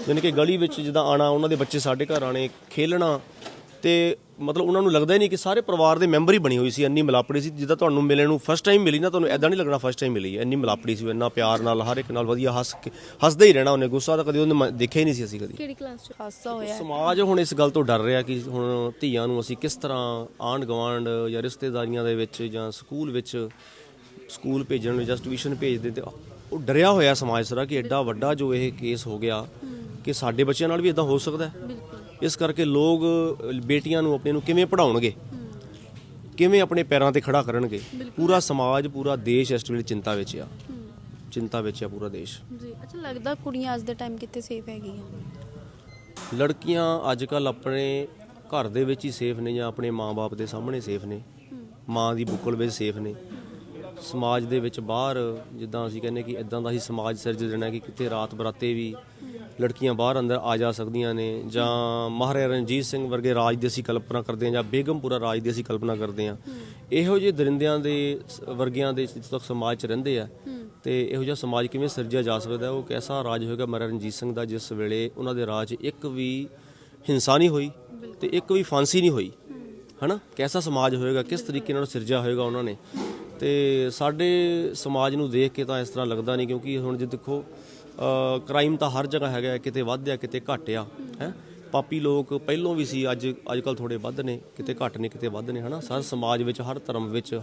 Speaker 4: ਯਾਨੀ ਕਿ ਗਲੀ ਵਿੱਚ ਜਿੱਦਾਂ ਆਣਾ, ਉਹਨਾਂ ਦੇ ਬੱਚੇ ਸਾਡੇ ਘਰ ਆਣੇ ਖੇਲਣਾ ਤੇ ਮਤਲਬ ਉਹਨਾਂ ਨੂੰ ਲੱਗਦਾ ਹੀ ਨਹੀਂ ਕਿ ਸਾਰੇ ਪਰਿਵਾਰ ਦੇ ਮੈਂਬਰ ਹੀ ਬਣੀ ਹੋਈ ਸੀ ਇੰਨੀ ਮਿਲਾਪੜੀ ਸੀ ਜਿੱਦਾਂ ਤੁਹਾਨੂੰ ਮਿਲਣ ਨੂੰ ਫਸਟ ਟਾਈਮ ਮਿਲੀ ਨਾ ਤੁਹਾਨੂੰ ਐਦਾਂ ਨਹੀਂ ਲੱਗਣਾ ਫਸਟ ਟਾਈਮ ਮਿਲੀ ਹੈ ਇੰਨੀ ਮਿਲਾਪੜੀ ਸੀ ਇੰਨਾ ਪਿਆਰ ਨਾਲ ਹਰ ਇੱਕ ਨਾਲ ਵਧੀਆ ਹੱਸ ਕੇ ਹੱਸਦਾ ਹੀ ਰਹਿਣਾ ਉਹਨੇ ਗੁੱਸਾ ਤਾਂ ਕਦੇ ਉਹਨੇ ਦੇਖਿਆ ਹੀ ਨਹੀਂ ਸੀ ਅਸੀਂ ਕਦੀ।
Speaker 2: ਕਿਹੜੀ ਕਲਾਸ ਚ? ਹਾਦਸਾ ਹੋਇਆ।
Speaker 4: ਸਮਾਜ ਹੁਣ ਇਸ ਗੱਲ ਤੋਂ ਡਰ ਰਿਹਾ ਕਿ ਹੁਣ ਧੀਆਂ ਨੂੰ ਅਸੀਂ ਕਿਸ ਤਰ੍ਹਾਂ ਆਂਢ ਗਵਾਂਢ ਜਾਂ ਰਿਸ਼ਤੇਦਾਰੀਆਂ ਦੇ ਵਿੱਚ ਜਾਂ ਸਕੂਲ ਵਿੱਚ ਸਕੂਲ ਭੇਜਣ ਨੂੰ ਜਾਂ ਟਿਊਸ਼ਨ ਭੇਜਦੇ ਤੇ ਉਹ ਡਰਿਆ ਹੋਇਆ ਸਮਾਜ ਸਾਰਾ ਕਿ ਐਡਾ ਵੱਡਾ ਜੋ ਇਹ ਕੇਸ ਹੋ ਗਿਆ ਕਿ ਸਾਡੇ ਬੱਚਿਆਂ ਨਾਲ ਵੀ ਇਦਾਂ ਹੋ ਸਕਦਾ ਹੈ। ਇਸ ਕਰਕੇ ਲੋਕ ਬੇਟੀਆਂ ਨੂੰ ਆਪਣੇ ਨੂੰ ਕਿਵੇਂ ਪੜਾਉਣਗੇ ਕਿਵੇਂ ਆਪਣੇ ਪੈਰਾਂ ਤੇ ਖੜਾ ਕਰਨਗੇ? ਪੂਰਾ ਸਮਾਜ ਪੂਰਾ ਦੇਸ਼ ਇਸ ਵੇਲੇ ਚਿੰਤਾ ਵਿੱਚ ਆ। ਚਿੰਤਾ ਵਿੱਚ ਆ ਪੂਰਾ ਦੇਸ਼।
Speaker 2: ਜੀ ਅੱਛਾ ਲੱਗਦਾ ਕੁੜੀਆਂ ਅੱਜ ਦੇ ਟਾਈਮ ਕਿੱਥੇ ਸੇਫ ਹੈਗੀਆਂ?
Speaker 4: ਲੜਕੀਆਂ ਅੱਜ ਕੱਲ ਆਪਣੇ ਘਰ ਦੇ ਵਿੱਚ ਹੀ ਸੇਫ ਨੇ ਜਾਂ ਆਪਣੇ ਮਾਪੇ ਦੇ ਸਾਹਮਣੇ ਸੇਫ ਨੇ। ਮਾਂ ਦੀ ਬੁੱਕਲ ਵਿੱਚ ਸੇਫ ਨੇ। ਸਮਾਜ ਦੇ ਵਿੱਚ ਬਾਹਰ ਜਿੱਦਾਂ ਅਸੀਂ ਕਹਿੰਦੇ ਕਿ ਇਦਾਂ ਦਾ ਹੀ ਸਮਾਜ ਸਿਰਜ ਦੇਣਾ ਕਿ ਕਿਤੇ ਰਾਤ ਬਰਾਤੇ ਵੀ ਲੜਕੀਆਂ ਬਾਹਰ ਅੰਦਰ ਆ ਜਾ ਸਕਦੀਆਂ ਨੇ ਜਾਂ ਮਹਾਰਾਜਾ ਰਣਜੀਤ ਸਿੰਘ ਵਰਗੇ ਰਾਜ ਦੀ ਅਸੀਂ ਕਲਪਨਾ ਕਰਦੇ ਹਾਂ ਜਾਂ ਬੇਗਮਪੁਰਾ ਰਾਜ ਦੀ ਅਸੀਂ ਕਲਪਨਾ ਕਰਦੇ ਹਾਂ। ਇਹੋ ਜਿਹੇ ਦਰਿੰਦਿਆਂ ਦੇ ਵਰਗਿਆਂ ਦੇ ਜਿੱਥੇ ਤੱਕ ਸਮਾਜ 'ਚ ਰਹਿੰਦੇ ਆ ਤੇ ਇਹੋ ਜਿਹਾ ਸਮਾਜ ਕਿਵੇਂ ਸਿਰਜਿਆ ਜਾ ਸਕਦਾ? ਉਹ ਕੈਸਾ ਰਾਜ ਹੋਏਗਾ ਮਹਾਰਾਜਾ ਰਣਜੀਤ ਸਿੰਘ ਦਾ ਜਿਸ ਵੇਲੇ ਉਹਨਾਂ ਦੇ ਰਾਜ 'ਚ ਇੱਕ ਵੀ ਹਿੰਸਾ ਨਹੀਂ ਹੋਈ ਤੇ ਇੱਕ ਵੀ ਫਾਂਸੀ ਨਹੀਂ ਹੋਈ? ਹਨਾ? ਕੈਸਾ ਸਮਾਜ ਹੋਏਗਾ? ਕਿਸ ਤਰੀਕੇ ਨਾਲ ਸਿਰਜਿਆ ਹੋਏਗਾ ਉਹਨਾਂ ਨੇ? ਤੇ ਸਾਡੇ ਸਮਾਜ ਨੂੰ ਦੇਖ ਕੇ ਤਾਂ ਇਸ ਤਰ੍ਹਾਂ ਲੱਗਦਾ ਨਹੀਂ ਕਿਉਂਕਿ ਹੁਣ ਜੇ ਦੇਖੋ ਕ੍ਰਾਈਮ ਤਾਂ ਹਰ ਜਗ੍ਹਾ ਹੈਗਾ ਕਿਤੇ ਵੱਧ ਆ ਕਿਤੇ ਘਟ ਆ ਹੈ? ਪਾਪੀ ਲੋਕ ਪਹਿਲੋਂ ਵੀ ਸੀ ਅੱਜ ਅੱਜ ਕੱਲ ਥੋੜੇ ਵੱਧ ਨੇ ਕਿਤੇ ਘਟ ਨੇ ਕਿਤੇ ਵੱਧ ਨੇ ਹਨਾ? ਹਰ ਸਮਾਜ ਵਿੱਚ ਹਰ ਧਰਮ ਵਿੱਚ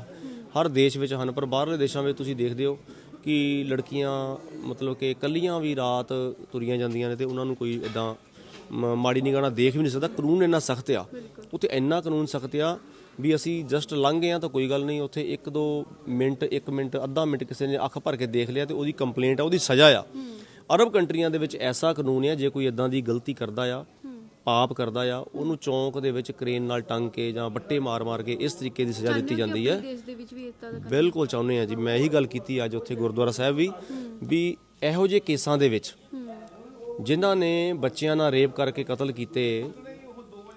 Speaker 4: ਹਰ ਦੇਸ਼ ਵਿੱਚ ਹਨ ਪਰ ਬਾਹਰਲੇ ਦੇਸ਼ਾਂ ਵਿੱਚ ਤੁਸੀਂ ਦੇਖਦੇ ਹੋ ਕਿ ਲੜਕੀਆਂ ਮਤਲਬ ਕਿ ਕੱਲੀਆਂ ਵੀ ਰਾਤ ਤੁਰੀਆਂ ਜਾਂਦੀਆਂ ਨੇ ਤੇ ਉਹਨਾਂ ਨੂੰ ਕੋਈ ਇਦਾਂ ਮਾੜੀ ਨਿਗਾਹ ਨਾਲ ਦੇਖ ਵੀ ਨਹੀਂ ਸਕਦਾ। ਕਾਨੂੰਨ ਇੰਨਾ ਸਖਤ ਆ। ਉੱਥੇ ਇੰਨਾ ਕਾਨੂੰਨ ਸਖਤ ਆ ਵੀ ਅਸੀਂ ਜਸਟ ਲੰਘ ਗਏ ਆ ਤਾਂ ਕੋਈ ਗੱਲ ਨਹੀਂ ਉੱਥੇ 1-2 ਮਿੰਟ 1 ਮਿੰਟ ਅੱਧਾ ਮਿੰਟ ਕਿਸੇ ਨੇ ਅੱਖ ਭਰ ਕੇ ਦੇਖ ਲਿਆ ਤੇ ਉਹਦੀ ਕੰਪਲੇਂਟ ਆ ਉਹਦੀ ਸਜ਼ਾ ਆ। ਅਰਬ ਕੰਟਰੀਆਂ ਦੇ ਵਿੱਚ ਐਸਾ ਕਾਨੂੰਨ ਆ ਜੇ ਕੋਈ ਇਦਾਂ ਦੀ ਗਲਤੀ ਕਰਦਾ ਆ ਪਾਪ ਕਰਦਾ ਆ ਉਹਨੂੰ ਚੌਂਕ ਦੇ ਵਿੱਚ ਕ੍ਰੇਨ ਨਾਲ ਟੰਗ ਕੇ ਜਾਂ ਬੱਟੇ ਮਾਰ-ਮਾਰ ਕੇ ਇਸ ਤਰੀਕੇ ਦੀ ਸਜ਼ਾ ਦਿੱਤੀ ਜਾਂਦੀ ਹੈ। ਬਿਲਕੁਲ ਚਾਹੁੰਦੇ ਆ ਜੀ। ਮੈਂ ਇਹੀ ਗੱਲ ਕੀਤੀ ਅੱਜ ਉੱਥੇ ਗੁਰਦੁਆਰਾ ਸਾਹਿਬ ਵੀ ਵੀ ਇਹੋ ਜਿਹੇ ਕੇਸਾਂ ਦੇ ਵਿੱਚ ਜਿਨ੍ਹਾਂ ਨੇ ਬੱਚਿਆਂ ਨਾਲ ਰੇਪ ਕਰਕੇ ਕਤਲ ਕੀਤੇ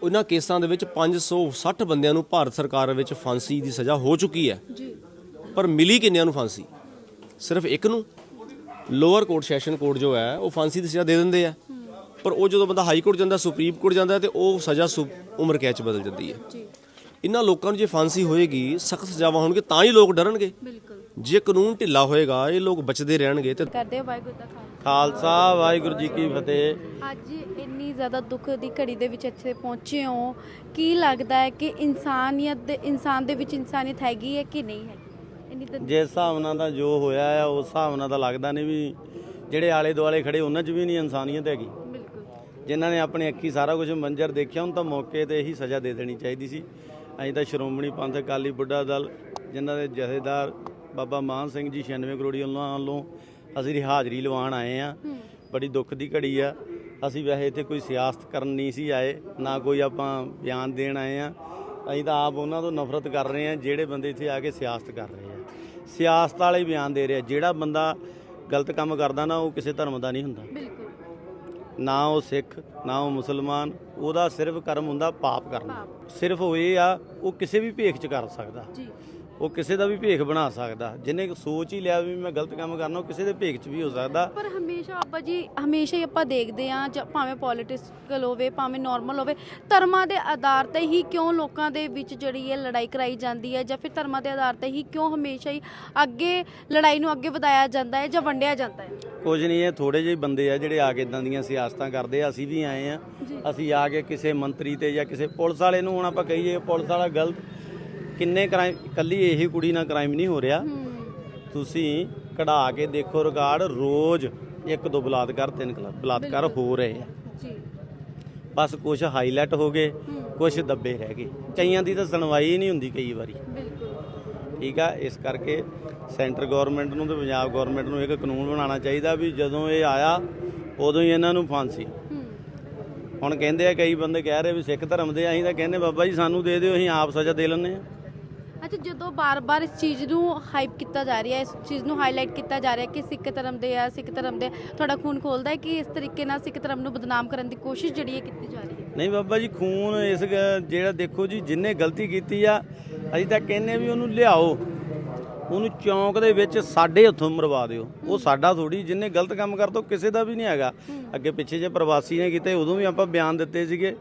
Speaker 4: ਉਹਨਾਂ ਕੇਸਾਂ ਦੇ ਵਿੱਚ 560 ਬੰਦਿਆਂ ਨੂੰ ਭਾਰਤ ਸਰਕਾਰ ਵਿੱਚ ਫਾਂਸੀ ਦੀ ਸਜ਼ਾ ਹੋ ਚੁੱਕੀ ਹੈ।
Speaker 2: ਜੀ।
Speaker 4: ਪਰ ਮਿਲੀ ਕਿੰਨਿਆਂ ਨੂੰ ਫਾਂਸੀ? ਸਿਰਫ ਇੱਕ ਨੂੰ। ਲੋਅਰ ਕੋਰਟ ਸੈਸ਼ਨ ਕੋਰਟ ਜੋ ਹੈ ਉਹ ਫਾਂਸੀ ਦੀ ਸਜ਼ਾ ਦੇ ਦਿੰਦੇ ਆ। ਪਰ ਉਹ ਜਦੋਂ ਬੰਦਾ ਹਾਈ ਕੋਰਟ ਜਾਂਦਾ ਸੁਪਰੀਮ ਕੋਰਟ ਜਾਂਦਾ ਤੇ ਉਹ ਸਜ਼ਾ ਉਮਰ ਕੈਦ ਚ ਬਦਲ ਜਾਂਦੀ ਹੈ।
Speaker 2: ਜੀ।
Speaker 4: ਇਹਨਾਂ ਲੋਕਾਂ ਨੂੰ ਜੇ ਫਾਂਸੀ ਹੋਏਗੀ ਸਖਤ ਸਜ਼ਾਵਾਂ ਹੋਣਗੇ ਤਾਂ ਹੀ ਲੋਕ ਡਰਨਗੇ।
Speaker 2: ਬਿਲਕੁਲ।
Speaker 4: ਜੇ ਕਾਨੂੰਨ ਢਿੱਲਾ ਹੋਏਗਾ ਇਹ ਲੋਕ ਬਚਦੇ ਰਹਿਣਗੇ ਤੇ
Speaker 2: ਕਰਦੇ ਵਾਹਿਗੁਰੂ ਦਾ ਖਾਲਸਾ?
Speaker 1: ਖਾਲਸਾ ਵਾਹਿਗੁਰੂ ਜੀ ਕੀ ਫਤਿਹ।
Speaker 2: ਅੱਜ ਇੰਨੀ ਜ਼ਿਆਦਾ ਦੁੱਖ ਦੀ ਘੜੀ ਦੇ ਵਿੱਚ ਇੱਥੇ ਪਹੁੰਚੇ ਹੋ ਕੀ ਲੱਗਦਾ ਹੈ ਕਿ ਇਨਸਾਨੀਅਤ ਦੇ ਇਨਸਾਨ ਦੇ ਵਿੱਚ ਇਨਸਾਨੀਅਤ ਹੈਗੀ ਹੈ ਕਿ ਨਹੀਂ ਤਾਂ
Speaker 1: ਜਿਸ ਹਿਸਾਬ ਨਾਲ ਤਾਂ ਜੋ ਹੋਇਆ ਆ ਉਸ ਹਿਸਾਬ ਨਾਲ ਤਾਂ ਲੱਗਦਾ ਨਹੀਂ ਵੀ ਜਿਹੜੇ ਆਲੇ ਦੁਆਲੇ ਖੜੇ ਉਹਨਾਂ 'ਚ ਵੀ ਨਹੀਂ ਇਨਸਾਨੀਅਤ ਹੈਗੀ। ਜਿਨ੍ਹਾਂ ਨੇ ਆਪਣੀ ਅੱਖੀ ਸਾਰਾ ਕੁਝ ਮੰਜ਼ਰ ਦੇਖਿਆ ਉਹਨਾਂ ਤਾਂ ਮੌਕੇ ਤੇ ਹੀ ਸਜ਼ਾ ਦੇ ਦੇਣੀ ਚਾਹੀਦੀ ਸੀ। ਅਸੀਂ ਤਾਂ ਸ਼੍ਰੋਮਣੀ ਪੰਥ ਅਕਾਲੀ ਬੁੱਢਾ ਦਲ ਜਿਨ੍ਹਾਂ ਦੇ ਜਥੇਦਾਰ ਬਾਬਾ ਮਾਨ ਸਿੰਘ ਜੀ 96 ਕਰੋੜੀ ਉਹਨਾਂ ਵੱਲੋਂ ਅਸੀਂ ਦੀ ਹਾਜ਼ਰੀ ਲਵਾਉਣ ਆਏ ਆ। ਬੜੀ ਦੁੱਖ ਦੀ ਘੜੀ ਆ। ਅਸੀਂ ਵੈਸੇ ਇੱਥੇ ਕੋਈ ਸਿਆਸਤ ਕਰਨ ਨਹੀਂ ਸੀ ਆਏ ਨਾ ਕੋਈ ਆਪਾਂ ਬਿਆਨ ਦੇਣ ਆਏ ਆ। ਅਸੀਂ ਤਾਂ ਆਪ ਉਹਨਾਂ ਤੋਂ ਨਫ਼ਰਤ ਕਰ ਰਹੇ ਆ ਜਿਹੜੇ ਬੰਦੇ ਇੱਥੇ ਆ ਕੇ ਸਿਆਸਤ ਕਰ ਰਹੇ ਆ। ਸਿਆਸਤ ਵਾਲੇ ਬਿਆਨ ਦੇ ਰਿਹਾ। ਜਿਹੜਾ ਬੰਦਾ ਗਲਤ ਕੰਮ ਕਰਦਾ ਨਾ ਉਹ ਕਿਸੇ ਧਰਮ ਦਾ ਨਹੀਂ ਹੁੰਦਾ।
Speaker 2: ਬਿਲਕੁਲ।
Speaker 1: ਨਾ ਉਹ ਸਿੱਖ ਨਾ ਉਹ ਮੁਸਲਮਾਨ ਉਹਦਾ ਸਿਰਫ ਕਰਮ ਹੁੰਦਾ ਪਾਪ ਕਰਨਾ। ਸਿਰਫ ਉਹ ਇਹ ਆ ਉਹ ਕਿਸੇ ਵੀ ਭੇਖ ਚ ਕਰ ਸਕਦਾ।
Speaker 2: ਜੀ।
Speaker 1: ਉਹ ਕਿਸੇ ਦਾ ਵੀ ਭੇਖ ਬਣਾ ਸਕਦਾ। ਜਿਹਨੇ ਸੋਚ ਹੀ ਲਿਆ ਵੀ ਮੈਂ ਗਲਤ ਕੰਮ ਕਰਨਾ ਉਹ ਕਿਸੇ ਦੇ ਭੇਖ ਚ ਵੀ ਹੋ ਸਕਦਾ।
Speaker 2: ਪਰ ਹਮੇਸ਼ਾ ਆਪਾਂ ਜੀ ਹਮੇਸ਼ਾ ਹੀ ਆਪਾਂ ਦੇਖਦੇ ਆ ਭਾਵੇਂ ਪੋਲਿਟਿਕਲ ਹੋਵੇ ਭਾਵੇਂ ਨਾਰਮਲ ਹੋਵੇ ਧਰਮਾਂ ਦੇ ਆਧਾਰ ਤੇ ਹੀ ਕਿਉਂ ਲੋਕਾਂ ਦੇ ਵਿੱਚ ਜਿਹੜੀ ਹੈ ਲੜਾਈ ਕਰਾਈ ਜਾਂਦੀ ਹੈ ਜਾਂ ਫਿਰ ਧਰਮਾਂ ਦੇ ਆਧਾਰ ਤੇ ਹੀ ਕਿਉਂ ਹਮੇਸ਼ਾ ਹੀ ਅੱਗੇ ਲੜਾਈ ਨੂੰ ਅੱਗੇ ਵਧਾਇਆ ਜਾਂਦਾ ਹੈ ਜਾਂ ਵੰਡਿਆ ਜਾਂਦਾ ਹੈ?
Speaker 1: ਕੁਝ ਨਹੀਂ ਇਹ ਥੋੜੇ ਜਿਹੇ ਬੰਦੇ ਆ ਜਿਹੜੇ ਆ ਕੇ ਇਦਾਂ ਦੀਆਂ ਸਿਆਸਤਾਂ ਕਰਦੇ ਆ। ਅਸੀਂ ਵੀ ਆਏ ਆ। ਅਸੀਂ ਆ ਕੇ ਕਿਸੇ ਮੰਤਰੀ ਤੇ ਜਾਂ ਕਿਸੇ ਪੁਲਿਸ ਵਾਲੇ ਨੂੰ ਹੁਣ ਆਪਾਂ ਕਹੀਏ ਪੁਲਿਸ ਵਾਲਾ ਗਲਤ ਕਿੰਨੇ ਕ੍ਰਾਈਮ ਕੱਲੀ ਇਹੀ ਕੁੜੀ ਨਾਲ ਕ੍ਰਾਈਮ ਨਹੀਂ ਹੋ ਰਿਹਾ। ਤੁਸੀਂ ਕਢਾ ਕੇ ਦੇਖੋ ਰਿਕਾਰਡ ਰੋਜ਼ ਇੱਕ ਦੋ ਬਲਾਤਕਾਰ ਤਿੰਨ ਕਲਾ- ਬਲਾਤਕਾਰ ਹੋ ਰਹੇ ਆ।
Speaker 2: ਜੀ।
Speaker 1: ਬਸ ਕੁਝ ਹਾਈਲਾਈਟ ਹੋ ਗਏ ਕੁਝ ਦੱਬੇ ਰਹਿ ਗਏ। ਕਈਆਂ ਦੀ ਤਾਂ ਸੁਣਵਾਈ ਨਹੀਂ ਹੁੰਦੀ ਕਈ ਵਾਰੀ। ਠੀਕ ਆ ਇਸ ਕਰਕੇ ਸੈਂਟਰ ਗਵਰਨਮੈਂਟ ਨੂੰ ਤੇ ਪੰਜਾਬ ਗਵਰਨਮੈਂਟ ਨੂੰ ਇੱਕ ਕਾਨੂੰਨ ਬਣਾਉਣਾ ਚਾਹੀਦਾ ਵੀ ਜਦੋਂ ਇਹ ਆਇਆ ਉਦੋਂ ਹੀ ਇਹਨਾਂ ਨੂੰ ਫਾਂਸੀ। ਹੁਣ ਕਹਿੰਦੇ ਆ ਕਈ ਬੰਦੇ ਕਹਿ ਰਹੇ ਵੀ ਸਿੱਖ ਧਰਮ ਦੇ ਅਸੀਂ ਤਾਂ ਕਹਿੰਦੇ ਬਾਬਾ ਜੀ ਸਾਨੂੰ ਦੇ ਦਿਓ ਅਸੀਂ ਆਪ ਸਜ਼ਾ ਦੇ ਲੈਂਦੇ ਆ।
Speaker 2: ਅੱਛਾ ਜਦੋਂ ਬਾਰ-ਬਾਰ ਇਸ ਚੀਜ਼ ਨੂੰ ਹਾਈਪ ਕੀਤਾ ਜਾ ਰਿਹਾ ਹੈ ਇਸ ਚੀਜ਼ ਨੂੰ ਹਾਈਲਾਈਟ ਕੀਤਾ ਜਾ ਰਿਹਾ ਕਿ ਸਿੱਖ ਧਰਮ ਦੇ ਆ ਸਿੱਖ ਧਰਮ ਦੇ ਤੁਹਾਡਾ ਖੂਨ ਖੋਲਦਾ ਹੈ ਕਿ ਇਸ ਤਰੀਕੇ ਨਾਲ ਸਿੱਖ ਧਰਮ ਨੂੰ ਬਦਨਾਮ ਕਰਨ ਦੀ ਕੋਸ਼ਿਸ਼ ਜਿਹੜੀ ਹੈ ਕੀਤੀ ਜਾ ਰਹੀ ਹੈ?
Speaker 1: ਨਹੀਂ ਬਾਬਾ ਜੀ ਖੂਨ ਇਸ ਗ- ਜਿਹੜਾ ਦੇਖੋ ਜੀ ਜਿੰਨੇ ਗਲਤੀ ਕੀਤੀ ਆ ਅਸੀਂ ਤਾਂ ਕਹਿੰਨੇ ਵੀ ਉਹਨੂੰ ਲਿਆਓ। ਉਹਨੂੰ ਚੌਂਕ ਦੇ ਵਿੱਚ ਸਾਡੇ ਹੱਥੋਂ ਮਰਵਾ ਦਿਓ। ਉਹ ਸਾਡਾ ਥੋੜੀ ਜਿੰਨੇ ਗਲਤ ਕੰਮ ਕਰਤਾ ਕਿਸੇ ਦਾ ਵੀ ਨਹੀਂ ਹੈਗਾ। ਅੱਗੇ ਪਿੱਛੇ ਜੇ ਪ੍ਰਵਾਸੀ ਨੇ ਕੀਤੇ ਉਦੋਂ ਵੀ ਆਪਾਂ ਬਿਆਨ ਦਿੱਤੇ ਸੀਗੇ।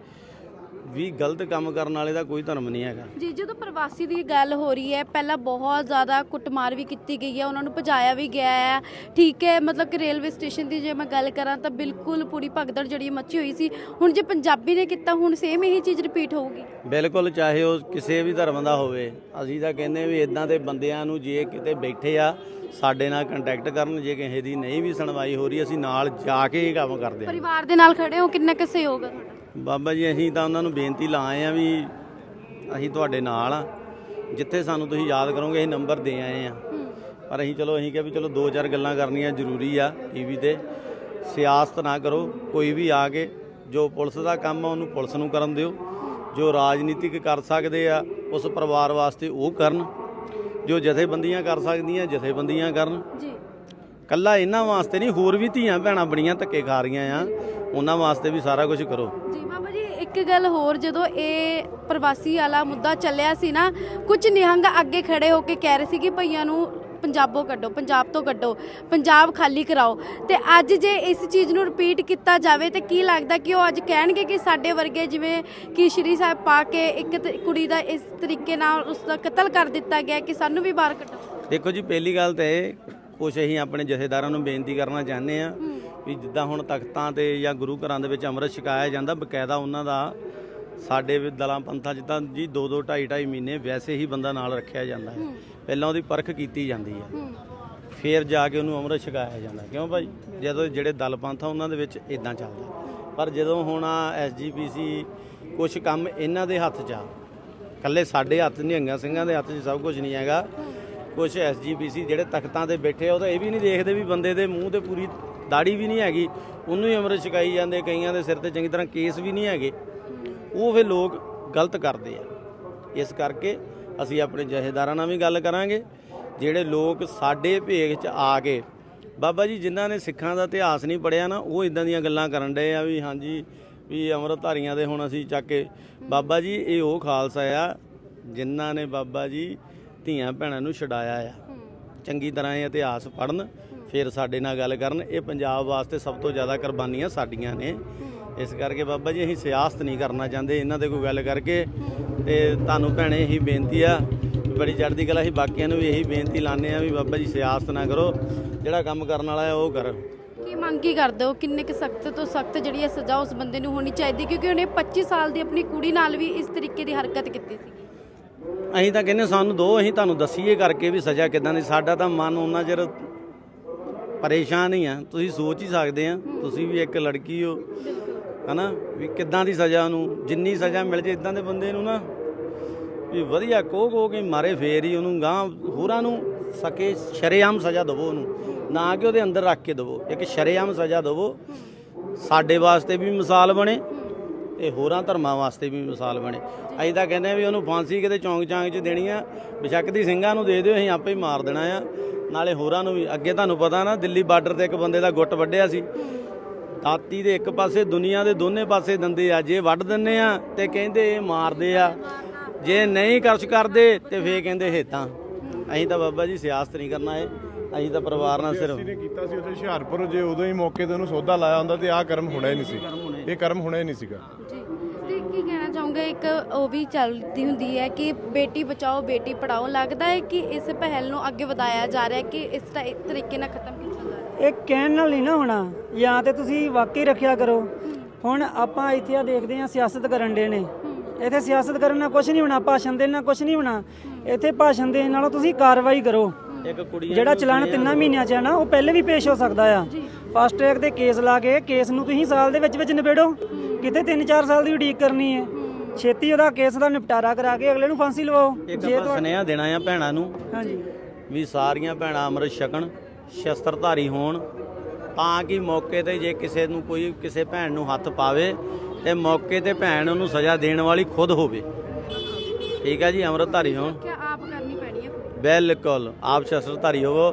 Speaker 1: ਵੀ ਗਲਤ ਕੰਮ ਕਰਨ ਵਾਲੇ ਦਾ ਕੋਈ ਧਰਮ ਨਹੀਂ ਹੈਗਾ।
Speaker 2: ਜੀ ਜਦੋਂ ਪ੍ਰਵਾਸੀ ਦੀ ਗੱਲ ਹੋ ਰਹੀ ਹੈ ਪਹਿਲਾਂ ਬਹੁਤ ਜ਼ਿਆਦਾ ਕੁੱਟਮਾਰ ਵੀ ਕੀਤੀ ਗਈ ਹੈ ਉਹਨਾਂ ਨੂੰ ਭਜਾਇਆ ਵੀ ਗਿਆ ਹੈ। ਠੀਕ ਹੈ ਮਤਲਬ ਕਿ ਰੇਲਵੇ ਸਟੇਸ਼ਨ ਦੀ ਜੇ ਮੈਂ ਗੱਲ ਕਰਾਂ ਤਾਂ ਬਿਲਕੁਲ ਪੂਰੀ ਭਗਦੜ ਜਿਹੜੀ ਮੱਚੀ ਹੋਈ ਸੀ। ਹੁਣ ਜੇ ਪੰਜਾਬੀ ਨੇ ਕੀਤਾ ਹੁਣ ਸੇਮ ਇਹੀ ਚੀਜ਼ ਰਿਪੀਟ ਹੋਊਗੀ।
Speaker 1: ਬਿਲਕੁਲ ਚਾਹੇ ਉਹ ਕਿਸੇ ਵੀ ਧਰਮ ਦਾ ਹੋਵੇ। ਅਸੀਂ ਤਾਂ ਕਹਿੰਦੇ ਵੀ ਇਦਾਂ ਦੇ ਬੰਦਿਆਂ ਨੂੰ ਜੇ ਕਿਤੇ ਬੈਠੇ ਆ ਸਾਡੇ ਨਾਲ ਕੰਟੈਕਟ ਕਰਨ ਜੇ ਕਿਸੇ ਦੀ ਨਹੀਂ ਵੀ ਸੁਣਵਾਈ ਹੋ ਰਹੀ ਅਸੀਂ ਨਾਲ ਜਾ ਕੇ ਇਹ ਕੰਮ ਕਰਦੇ ਹਾਂ।
Speaker 2: ਪਰਿਵਾਰ ਦੇ ਨਾਲ ਖੜੇ ਹੋ ਕਿੰਨਾ ਕੁ ਸਹਿਯੋਗ ਹੈ
Speaker 1: ਬਾਬਾ ਜੀ ਅਸੀਂ ਤਾਂ ਉਹਨਾਂ ਨੂੰ ਬੇਨਤੀ ਲਾਏ ਆ ਵੀ ਅਸੀਂ ਤੁਹਾਡੇ ਨਾਲ ਆ ਜਿੱਥੇ ਸਾਨੂੰ ਤੁਸੀਂ ਯਾਦ ਕਰੋਗੇ ਅਸੀਂ ਨੰਬਰ ਦੇ ਆਏ ਆ ਪਰ ਅਸੀਂ ਚਲੋ ਅਸੀਂ ਕਿਹਾ ਵੀ ਚਲੋ ਦੋ ਚਾਰ ਗੱਲਾਂ ਕਰਨੀਆਂ ਜ਼ਰੂਰੀ ਆ ਟੀਵੀ ਤੇ। ਸਿਆਸਤ ਨਾ ਕਰੋ ਕੋਈ ਵੀ ਆ ਕੇ ਜੋ ਪੁਲਿਸ ਦਾ ਕੰਮ ਆ ਉਹਨੂੰ ਪੁਲਿਸ ਨੂੰ ਕਰਨ ਦਿਓ। ਜੋ ਰਾਜਨੀਤਿਕ ਕਰ ਸਕਦੇ ਆ ਉਸ ਪਰਿਵਾਰ ਵਾਸਤੇ ਉਹ ਕਰਨ। ਜੋ ਜਥੇਬੰਦੀਆਂ ਕਰ ਸਕਦੀਆਂ ਜਥੇਬੰਦੀਆਂ ਕਰਨ।
Speaker 2: ਜੀ।
Speaker 1: ਕੱਲਾ ਇਹਨਾਂ ਵਾਸਤੇ ਨਹੀਂ ਹੋਰ ਵੀ ਧੀਆਂ ਭੈਣਾਂ ਬੜੀਆਂ ਧੱਕੇ ਖਾ ਰਹੀਆਂ ਆ। ਉਹਨਾਂ ਵਾਸਤੇ ਵੀ ਸਾਰਾ ਕੁਝ ਕਰੋ।
Speaker 2: ਜੀ ਬਾਬਾ ਜੀ ਇੱਕ ਗੱਲ ਹੋਰ ਜਦੋਂ ਇਹ ਪ੍ਰਵਾਸੀ ਵਾਲਾ ਮੁੱਦਾ ਚੱਲਿਆ ਸੀ ਨਾ ਕੁਝ ਨਿਹੰਗ ਅੱਗੇ ਖੜੇ ਹੋ ਕੇ ਕਹਿ ਰਹੇ ਸੀ ਕਿ ਭਈਆਂ ਨੂੰ ਪੰਜਾਬੋਂ ਕੱਢੋ ਪੰਜਾਬ ਤੋਂ ਕੱਢੋ ਪੰਜਾਬ ਖਾਲੀ ਕਰਾਓ। ਤੇ ਅੱਜ ਜੇ ਇਸ ਚੀਜ਼ ਨੂੰ ਰਿਪੀਟ ਕੀਤਾ ਜਾਵੇ ਤੇ ਕੀ ਲੱਗਦਾ ਕਿ ਉਹ ਅੱਜ ਕਹਿਣਗੇ ਕਿ ਸਾਡੇ ਵਰਗੇ ਜਿਵੇਂ ਕਿ ਸ਼੍ਰੀ ਸਾਹਿਬ ਪਾ ਕੇ ਇੱਕ ਕੁੜੀ ਦਾ ਇਸ ਤਰੀਕੇ ਨਾਲ ਉਸ ਦਾ ਕਤਲ ਕਰ ਦਿੱਤਾ ਗਿਆ ਕਿ ਸਾਨੂੰ ਵੀ ਬਾਹਰ ਕੱਢੋ?
Speaker 1: ਦੇਖੋ ਜੀ ਪਹਿਲੀ ਗੱਲ ਤਾਂ ਇਹ ਕੁਛ ਅਸੀਂ ਆਪਣੇ ਜਥੇਦਾਰਾਂ ਨੂੰ ਬੇਨਤੀ ਕਰਨਾ ਚਾਹੁੰਦੇ ਆ ਵੀ ਜਿੱਦਾਂ ਹੁਣ ਤਖਤਾਂ ਤੇ ਜਾਂ ਗੁਰੂ ਘਰਾਂ ਦੇ ਵਿੱਚ ਅੰਮ੍ਰਿਤ ਛਕਾਇਆ ਜਾਂਦਾ ਬਕਾਇਦਾ ਉਹਨਾਂ ਦਾ ਸਾਡੇ ਵੀ ਦਲਾਂ ਪੰਥਾਂ 'ਚ ਤਾਂ ਜੀ 2 2 2.5 2.5 ਮਹੀਨੇ ਵੈਸੇ ਹੀ ਬੰਦਾ ਨਾਲ ਰੱਖਿਆ ਜਾਂਦਾ ਹੈ। ਪਹਿਲਾਂ ਉਹਦੀ ਪਰਖ ਕੀਤੀ ਜਾਂਦੀ ਹੈ। ਫਿਰ ਜਾ ਕੇ ਉਹਨੂੰ ਅੰਮ੍ਰਿਤ ਛਕਾਇਆ ਜਾਂਦਾ। ਕਿਉਂ ਭਾਈ? ਜਦੋਂ ਜਿਹੜੇ ਦਲ ਪੰਥ ਆ ਉਹਨਾਂ ਦੇ ਵਿੱਚ ਇਦਾਂ ਚੱਲਦਾ। ਪਰ ਜਦੋਂ ਹੁਣ ਐਸਜੀਪੀਸੀ ਕੁਝ ਕੰਮ ਇਹਨਾਂ ਦੇ ਹੱਥ 'ਚ ਆ ਕੱਲੇ ਸਾਡੇ ਹੱਥ ਨਿਹੰਗਾਂ ਸਿੰਘਾਂ ਦੇ ਹੱਥ 'ਚ ਸਭ ਕੁਝ ਨਹੀਂ ਹੈਗਾ। ਕੁਝ ਐਸਜੀਪੀਸੀ ਜਿਹੜੇ ਤਖਤਾਂ ਤੇ ਬੈਠੇ ਆ ਉਹ ਤਾਂ ਇਹ ਵੀ ਨਹੀਂ ਦੇਖਦੇ ਵੀ ਬੰਦੇ ਦੇ ਮੂੰਹ ਤੇ ਪੂਰੀ ਦਾੜੀ ਵੀ ਨਹੀਂ ਹੈਗੀ, ਉਹਨੂੰ ਹੀ ਅੰਮ੍ਰਿਤ ਛਕਾਈ ਜਾਂਦੇ, ਕਈਆਂ ਦੇ ਸਿਰ ਤੇ ਚੰਗੀ ਤਰ੍ਹਾਂ ਕੇਸ ਵੀ ਨਹੀਂ ਹੈਗੇ। ਉਹ ਫਿਰ ਲੋਕ ਗਲਤ ਕਰਦੇ ਆ। ਇਸ ਕਰਕੇ ਅਸੀਂ ਆਪਣੇ ਜਹੇਦਾਰਾਂ ਨਾਲ ਵੀ ਗੱਲ ਕਰਾਂਗੇ, ਜਿਹੜੇ ਲੋਕ ਸਾਡੇ ਭੇਖ 'ਚ ਆ ਕੇ, ਬਾਬਾ ਜੀ ਜਿਨ੍ਹਾਂ ਨੇ ਸਿੱਖਾਂ ਦਾ ਇਤਿਹਾਸ ਨਹੀਂ ਪੜਿਆ ਨਾ, ਉਹ ਇਦਾਂ ਦੀਆਂ ਗੱਲਾਂ ਕਰਨ ਡਏ ਆ ਵੀ ਹਾਂਜੀ, ਵੀ ਅੰਮ੍ਰਿਤਧਾਰੀਆਂ ਦੇ ਹੁਣ ਅਸੀਂ ਚੱਕ ਕੇ। ਬਾਬਾ ਜੀ, ਇਹ ਉਹ ਖਾਲਸਾ ਆ, ਜਿਨ੍ਹਾਂ ਨੇ ਬਾਬਾ ਜੀ ਧੀਆਂ ਭੈਣਾਂ ਨੂੰ ਛਡਾਇਆ ਆ। ਚੰਗੀ ਤਰ੍ਹਾਂ ਇਹ ਇਤਿਹਾਸ ਪੜਨ ਫਿਰ ਸਾਡੇ ਨਾਲ ਗੱਲ ਕਰਨ। ਇਹ ਪੰਜਾਬ ਵਾਸਤੇ ਸਭ ਤੋਂ ਜ਼ਿਆਦਾ ਕੁਰਬਾਨੀਆਂ ਸਾਡੀਆਂ ਨੇ। ਇਸ ਕਰਕੇ ਬਾਬਾ ਜੀ ਅਸੀਂ ਸਿਆਸਤ ਨਹੀਂ ਕਰਨਾ ਚਾਹੁੰਦੇ। ਇਹਨਾਂ ਤੇ ਕੋਈ ਗੱਲ ਕਰਕੇ ਤੇ ਤੁਹਾਨੂੰ ਭੈਣੇ ਇਹੀ ਬੇਨਤੀ ਆ ਬੜੀ ਚੜ੍ਹਦੀ ਕਲਾ ਅਸੀਂ ਬਾਕੀਆਂ ਨੂੰ ਵੀ ਇਹੀ ਬੇਨਤੀ ਲਾਣੇ ਆ ਵੀ ਬਾਬਾ ਜੀ ਸਿਆਸਤ ਨਾ ਕਰੋ। ਜਿਹੜਾ ਕੰਮ ਕਰਨ ਵਾਲਾ ਹੈ ਉਹ ਕਰ।
Speaker 2: ਕੀ ਮੰਗ ਕੀ ਕਰਦੇ ਹੋ? ਕਿੰਨੇ ਕੁ ਸਖਤ ਤੋਂ ਸਖਤ ਜਿਹੜੀ ਹੈ ਸਜ਼ਾ ਉਸ ਬੰਦੇ ਨੂੰ ਹੋਣੀ ਚਾਹੀਦੀ? ਕਿਉਂਕਿ ਉਹਨੇ 25 ਸਾਲ ਦੀ ਆਪਣੀ ਕੁੜੀ ਨਾਲ ਵੀ ਇਸ ਤਰੀਕੇ ਦੀ ਹਰਕਤ ਕੀਤੀ ਸੀ।
Speaker 1: ਅਸੀਂ ਤਾਂ ਕਹਿੰਦੇ ਸਾਨੂੰ ਦੋ ਅਸੀਂ ਤੁਹਾਨੂੰ ਦੱਸੀਏ ਕਰਕੇ ਵੀ ਸਜ਼ਾ ਕਿਦਾਂ ਦੀ। ਸਾਡਾ ਤਾਂ ਮਨ ਉਹਨਾਂ ਚਿਰ ਪਰੇਸ਼ਾਨ ਹੀ ਆ। ਤੁਸੀਂ ਸੋਚ ਹੀ ਸਕਦੇ ਆ, ਤੁਸੀਂ ਵੀ ਇੱਕ ਲੜਕੀ ਹੋ। ਹਨਾ? ਵੀ ਕਿੱਦਾਂ ਦੀ ਸਜ਼ਾ ਉਹਨੂੰ? ਜਿੰਨੀ ਸਜ਼ਾ ਮਿਲ ਜੇ ਇਦਾਂ ਦੇ ਬੰਦੇ ਨੂੰ ਨਾ, ਵੀ ਵਧੀਆ ਕੋ ਕੋ ਕੇ ਮਾਰੇ ਫੇਰ ਹੀ ਉਹਨੂੰ ਗਾਂ ਹੋਰਾਂ ਨੂੰ ਸਕੇ, ਸ਼ਰੇਆਮ ਸਜ਼ਾ ਦਿਵੋ ਉਹਨੂੰ। ਨਾ ਕਿ ਉਹਦੇ ਅੰਦਰ ਰੱਖ ਕੇ ਦਿਵੋ। ਇੱਕ ਸ਼ਰੇਆਮ ਸਜ਼ਾ ਦਿਵੋ। ਸਾਡੇ ਵਾਸਤੇ ਵੀ ਮਿਸਾਲ ਬਣੇ ਤੇ ਹੋਰਾਂ ਧਰਮਾਂ ਵਾਸਤੇ ਵੀ ਮਿਸਾਲ ਬਣੇ। ਅਸੀਂ ਤਾਂ ਕਹਿੰਦੇ ਆ ਵੀ ਉਹਨੂੰ ਫਾਂਸੀ ਕਿਤੇ ਚੌਂਕ ਚਾਂਕ 'ਚ ਦੇਣੀ ਆ। ਬਿਸ਼ੱਕ ਦੀ ਸਿੰਘਾਂ ਨੂੰ ਦੇ ਦਿਓ ਅਸੀਂ ਆਪੇ ਹੀ ਮਾਰ ਦੇਣਾ ਆ। ਨਾਲੇ ਹੋਰਾਂ ਨੂੰ ਵੀ ਅੱਗੇ ਤੁਹਾਨੂੰ ਪਤਾ ਨਾ ਦਿੱਲੀ ਬਾਰਡਰ ਤੇ ਇੱਕ ਬੰਦੇ ਦਾ ਗੁੱਟ ਵੱਢਿਆ ਸੀ। ਦਾਤੀ ਦੇ ਇੱਕ ਪਾਸੇ ਦੁਨੀਆ ਦੇ ਦੋਨੇ ਪਾਸੇ ਦੰਦੇ ਆ। ਜੇ ਵੱਢ ਦਿੰਨੇ ਆ ਤੇ ਕਹਿੰਦੇ ਇਹ ਮਾਰਦੇ ਆ। ਜੇ ਨਹੀਂ ਕਰਸ਼ ਕਰਦੇ ਤੇ ਫੇਰ ਕਹਿੰਦੇ ਹੇਤਾਂ। ਅਸੀਂ ਤਾਂ ਬਾਬਾ ਜੀ ਸਿਆਸਤ ਨਹੀਂ ਕਰਨਾ ਇਹ। ਅਸੀਂ ਤਾਂ ਪਰਿਵਾਰ ਨਾਲ ਸਿਰਫ
Speaker 5: ਨੇ ਕੀਤਾ ਸੀ ਉੱਥੇ ਹੁਸ਼ਿਆਰਪੁਰ ਜੇ ਉਦੋਂ ਹੀ ਮੌਕੇ ਤੇ ਉਹਨੂੰ ਸੌਦਾ ਲਾਇਆ ਹੁੰਦਾ ਤੇ ਆਹ ਕਰਮ ਹੋਣਾ ਹੀ ਨਹੀਂ ਸੀ। ਇਹ ਕਰਮ ਹੋਣਾ ਹੀ ਨਹੀਂ ਸੀਗਾ।
Speaker 2: ਕੀ ਕਹਿਣਾ ਚਾਹੋਗੇ? ਇੱਕ ਉਹ ਵੀ ਚੱਲਦੀ ਹੁੰਦੀ ਹੈ ਕਿ ਬੇਟੀ ਬਚਾਓ ਬੇਟੀ ਪੜਾਓ ਲੱਗਦਾ ਹੈ ਕਿ ਇਸ ਪਹਿਲ ਨੂੰ ਅੱਗੇ ਵਧਾਇਆ ਜਾ ਰਿਹਾ ਹੈ ਕਿ ਇਸ ਤ- ਤਰੀਕੇ ਨਾਲ ਖਤਮ ਕੀਤਾ ਜਾ ਰਿਹਾ ਹੈ?
Speaker 6: ਇਹ ਕਹਿਣ ਨਾਲ ਨਹੀਂ ਨਾ ਹੋਣਾ। ਜਾਂ ਤੇ ਤੁਸੀਂ ਵਾਕਈ ਰੱਖਿਆ ਕਰੋ। ਹੁਣ ਆਪਾਂ ਇੱਥੇ ਆ ਦੇਖਦੇ ਆ ਸਿਆਸਤ ਕਰਨ ਦੇ ਨੇ। ਇੱਥੇ ਸਿਆਸਤ ਕਰਨ ਨਾਲ ਕੁਝ ਨਹੀਂ ਹੋਣਾ ਭਾਸ਼ਣ ਦੇਣ ਨਾਲ ਕੁਝ ਨਹੀਂ ਹੋਣਾ। ਇੱਥੇ ਭਾਸ਼ਣ ਦੇਣ ਨਾਲੋਂ ਤੁਸੀਂ ਕਾਰਵਾਈ ਕਰੋ।
Speaker 1: ਇੱਕ ਕੁੜੀ
Speaker 6: ਜਿਹੜਾ ਚਲਾਨ ਤਿੰਨਾਂ ਮਹੀਨਿਆਂ ਚ ਹੈ ਨਾ ਉਹ ਪਹਿਲੇ ਵੀ ਪੇਸ਼ ਹੋ ਸਕਦਾ ਆ। ਫਾਸਟ ਟਰੈਕ ਤੇ ਕੇਸ ਲਾ ਕੇ ਕੇਸ ਨੂੰ ਤੁਸੀਂ ਸਾਲ ਦੇ ਵਿੱਚ ਵਿੱਚ ਨਿਬੇੜੋ। ਕਿਤੇ 3-4 ਸਾਲ ਦੀ ਉਡੀਕ ਕਰਨੀ ਹੈ। ਛੇਤੀ ਉਹਦਾ ਕੇਸ ਦਾ ਨਿਪਟਾਰਾ ਕਰਾ ਕੇ ਅਗਲੇ ਨੂੰ ਫਾਂਸੀ ਲਵਾਓ
Speaker 1: ਇੱਕ ਆਪਾਂ ਸੁਨੇਹਾ ਦੇਣਾ ਆ ਭੈਣਾਂ ਨੂੰ
Speaker 6: ਹਾਂਜੀ।
Speaker 1: ਵੀ ਸਾਰੀਆਂ ਭੈਣਾਂ ਅੰਮ੍ਰਿਤ ਛਕਣ ਸ਼ਸਤਰਧਾਰੀ ਹੋਣ ਤਾਂ ਕਿ ਮੌਕੇ ਤੇ ਜੇ ਕਿਸੇ ਨੂੰ ਕੋਈ ਕਿਸੇ ਭੈਣ ਨੂੰ ਹੱਥ ਪਾਵੇ ਤੇ ਮੌਕੇ ਤੇ ਭੈਣ ਉਹਨੂੰ ਸਜ਼ਾ ਦੇਣ ਵਾਲੀ ਖੁਦ ਹੋਵੇ। ਠੀਕ ਹੈ ਜੀ ਅੰਮ੍ਰਿਤਧਾਰੀ ਹੋਣ।
Speaker 2: ਕਿ ਆਪ ਕਰਨੀ ਪੈਣੀ ਹੈ
Speaker 1: ਬਿਲਕੁਲ ਆਪ ਸ਼ਸਤਰਧਾਰੀ ਹੋਵੋ।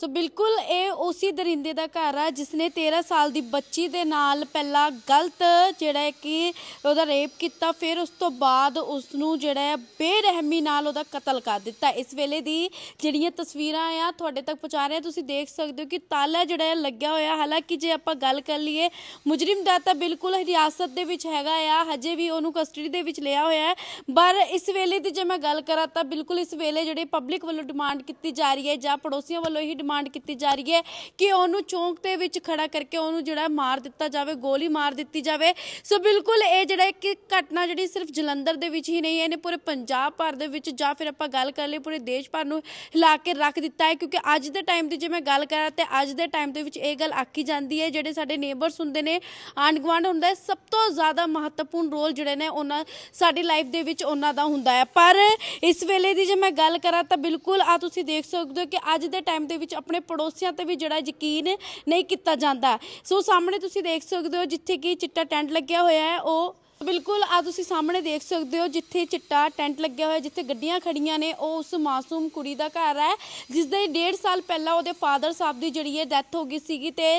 Speaker 2: ਸੋ ਬਿਲਕੁਲ ਇਹ ਉਸੇ ਦਰਿੰਦੇ ਦਾ ਘਰ ਆ ਜਿਸ ਨੇ 13 ਸਾਲ ਦੀ ਬੱਚੀ ਦੇ ਨਾਲ ਪਹਿਲਾਂ ਗਲਤ ਜਿਹੜਾ ਹੈ ਕਿ ਉਹਦਾ ਰੇਪ ਕੀਤਾ, ਫਿਰ ਉਸ ਤੋਂ ਬਾਅਦ ਉਸ ਨੂੰ ਜਿਹੜਾ ਹੈ ਬੇਰਹਿਮੀ ਨਾਲ ਉਹਦਾ ਕਤਲ ਕਰ ਦਿੱਤਾ। ਇਸ ਵੇਲੇ ਦੀ ਜਿਹੜੀਆਂ ਤਸਵੀਰਾਂ ਆ, ਤੁਹਾਡੇ ਤੱਕ ਪਹੁੰਚਾ ਰਹੇ ਤੁਸੀਂ ਦੇਖ ਸਕਦੇ ਹੋ ਕਿ ਤਾਲਾ ਜਿਹੜਾ ਹੈ ਲੱਗਿਆ ਹੋਇਆ, ਹਾਲਾਂਕਿ ਜੇ ਆਪਾਂ ਗੱਲ ਕਰ ਲਈਏ, ਮੁਜਰਮ ਦਾ ਤਾਂ ਬਿਲਕੁਲ ਹਿਰਾਸਤ ਦੇ ਵਿੱਚ ਹੈਗਾ ਆ, ਹਜੇ ਵੀ ਉਹਨੂੰ ਕਸਟਡੀ ਦੇ ਵਿੱਚ ਲਿਆ ਹੋਇਆ ਹੈ। ਪਰ ਇਸ ਵੇਲੇ ਦੀ ਜੇ ਮੈਂ ਗੱਲ ਕਰਾਂ ਤਾਂ ਬਿਲਕੁਲ ਇਸ ਵੇਲੇ ਜਿਹੜੇ ਪਬਲਿਕ ਵੱਲੋਂ ਡਿਮਾਂਡ ਕੀਤੀ ਜਾ ਰਹੀ ਹੈ ਜਾਂ ਪੜੋਸੀਆਂ ਵੱਲੋਂ ਹੀ ਡਿਮਾਂਡ ਕੀਤੀ ਜਾ ਰਹੀ ਹੈ ਕਿ ਉਹਨੂੰ ਚੌਂਕ ਦੇ ਵਿੱਚ ਖੜਾ ਕਰਕੇ ਉਹਨੂੰ ਜਿਹੜਾ ਮਾਰ ਦਿੱਤਾ ਜਾਵੇ, ਗੋਲੀ ਮਾਰ ਦਿੱਤੀ ਜਾਵੇ। ਸੋ ਬਿਲਕੁਲ ਇਹ ਜਿਹੜਾ ਇੱਕ ਘਟਨਾ ਜਿਹੜੀ ਸਿਰਫ ਜਲੰਧਰ ਦੇ ਵਿੱਚ ਹੀ ਨਹੀਂ ਹੈ ਇਹਨੇ ਪੂਰੇ ਪੰਜਾਬ ਭਰ ਦੇ ਵਿੱਚ ਜਾਂ ਫਿਰ ਆਪਾਂ ਗੱਲ ਕਰ ਲਈਏ ਪੂਰੇ ਦੇਸ਼ ਭਰ ਨੂੰ ਹਿਲਾ ਕੇ ਰੱਖ ਦਿੱਤਾ ਹੈ। ਕਿਉਂਕਿ ਅੱਜ ਦੇ ਟਾਈਮ ਦੀ ਜੇ ਮੈਂ ਗੱਲ ਕਰਾਂ ਤੇ ਅੱਜ ਦੇ ਟਾਈਮ ਦੇ ਵਿੱਚ ਇਹ ਗੱਲ ਆਖੀ ਜਾਂਦੀ ਹੈ, ਜਿਹੜੇ ਸਾਡੇ ਨੇਬਰਸ ਹੁੰਦੇ ਨੇ ਆਂਢ ਗੁਆਂਢ ਹੁੰਦਾ ਸਭ ਤੋਂ ਜ਼ਿਆਦਾ ਮਹੱਤਵਪੂਰਨ ਰੋਲ ਜਿਹੜੇ ਨੇ ਉਹਨਾਂ, ਸਾਡੀ ਲਾਈਫ ਦੇ ਵਿੱਚ ਉਹਨਾਂ ਦਾ ਹੁੰਦਾ ਹੈ। ਪਰ ਇਸ ਵੇਲੇ ਦੀ ਜੇ ਮੈਂ ਗੱਲ ਕਰਾਂ ਤਾਂ ਬਿਲਕੁਲ ਆ ਤੁਸੀਂ ਦੇਖ ਸਕਦੇ ਹੋ ਕਿ ਅੱਜ ਦੇ ਟਾਈਮ ਦੇ ਵਿੱਚ ਆਪਣੇ ਪੜੋਸੀਆਂ ਤੇ ਵੀ ਜਿਹੜਾ ਯਕੀਨ ਨਹੀਂ ਕੀਤਾ ਜਾਂਦਾ। ਸੋ ਸਾਹਮਣੇ ਤੁਸੀਂ ਦੇਖ ਸਕਦੇ ਹੋ ਜਿੱਥੇ ਕਿ ਚਿੱਟਾ ਟੈਂਟ ਲੱਗਿਆ ਹੋਇਆ ਹੈ, ਉਹ ਬਿਲਕੁਲ ਆ ਤੁਸੀਂ ਸਾਹਮਣੇ ਦੇਖ ਸਕਦੇ ਹੋ, ਜਿੱਥੇ ਚਿੱਟਾ ਟੈਂਟ ਲੱਗਿਆ ਹੋਇਆ, ਜਿੱਥੇ ਗੱਡੀਆਂ ਖੜੀਆਂ ਨੇ, ਉਹ ਉਸ ਮਾਸੂਮ ਕੁੜੀ ਦਾ ਘਰ ਹੈ ਜਿਸ ਦੇ 1.5 ਸਾਲ ਪਹਿਲਾਂ ਉਹਦੇ ਫਾਦਰ ਸਾਹਿਬ ਦੀ ਜਿਹੜੀ ਹੈ ਡੈਥ ਹੋ ਗਈ ਸੀਗੀ ਤੇ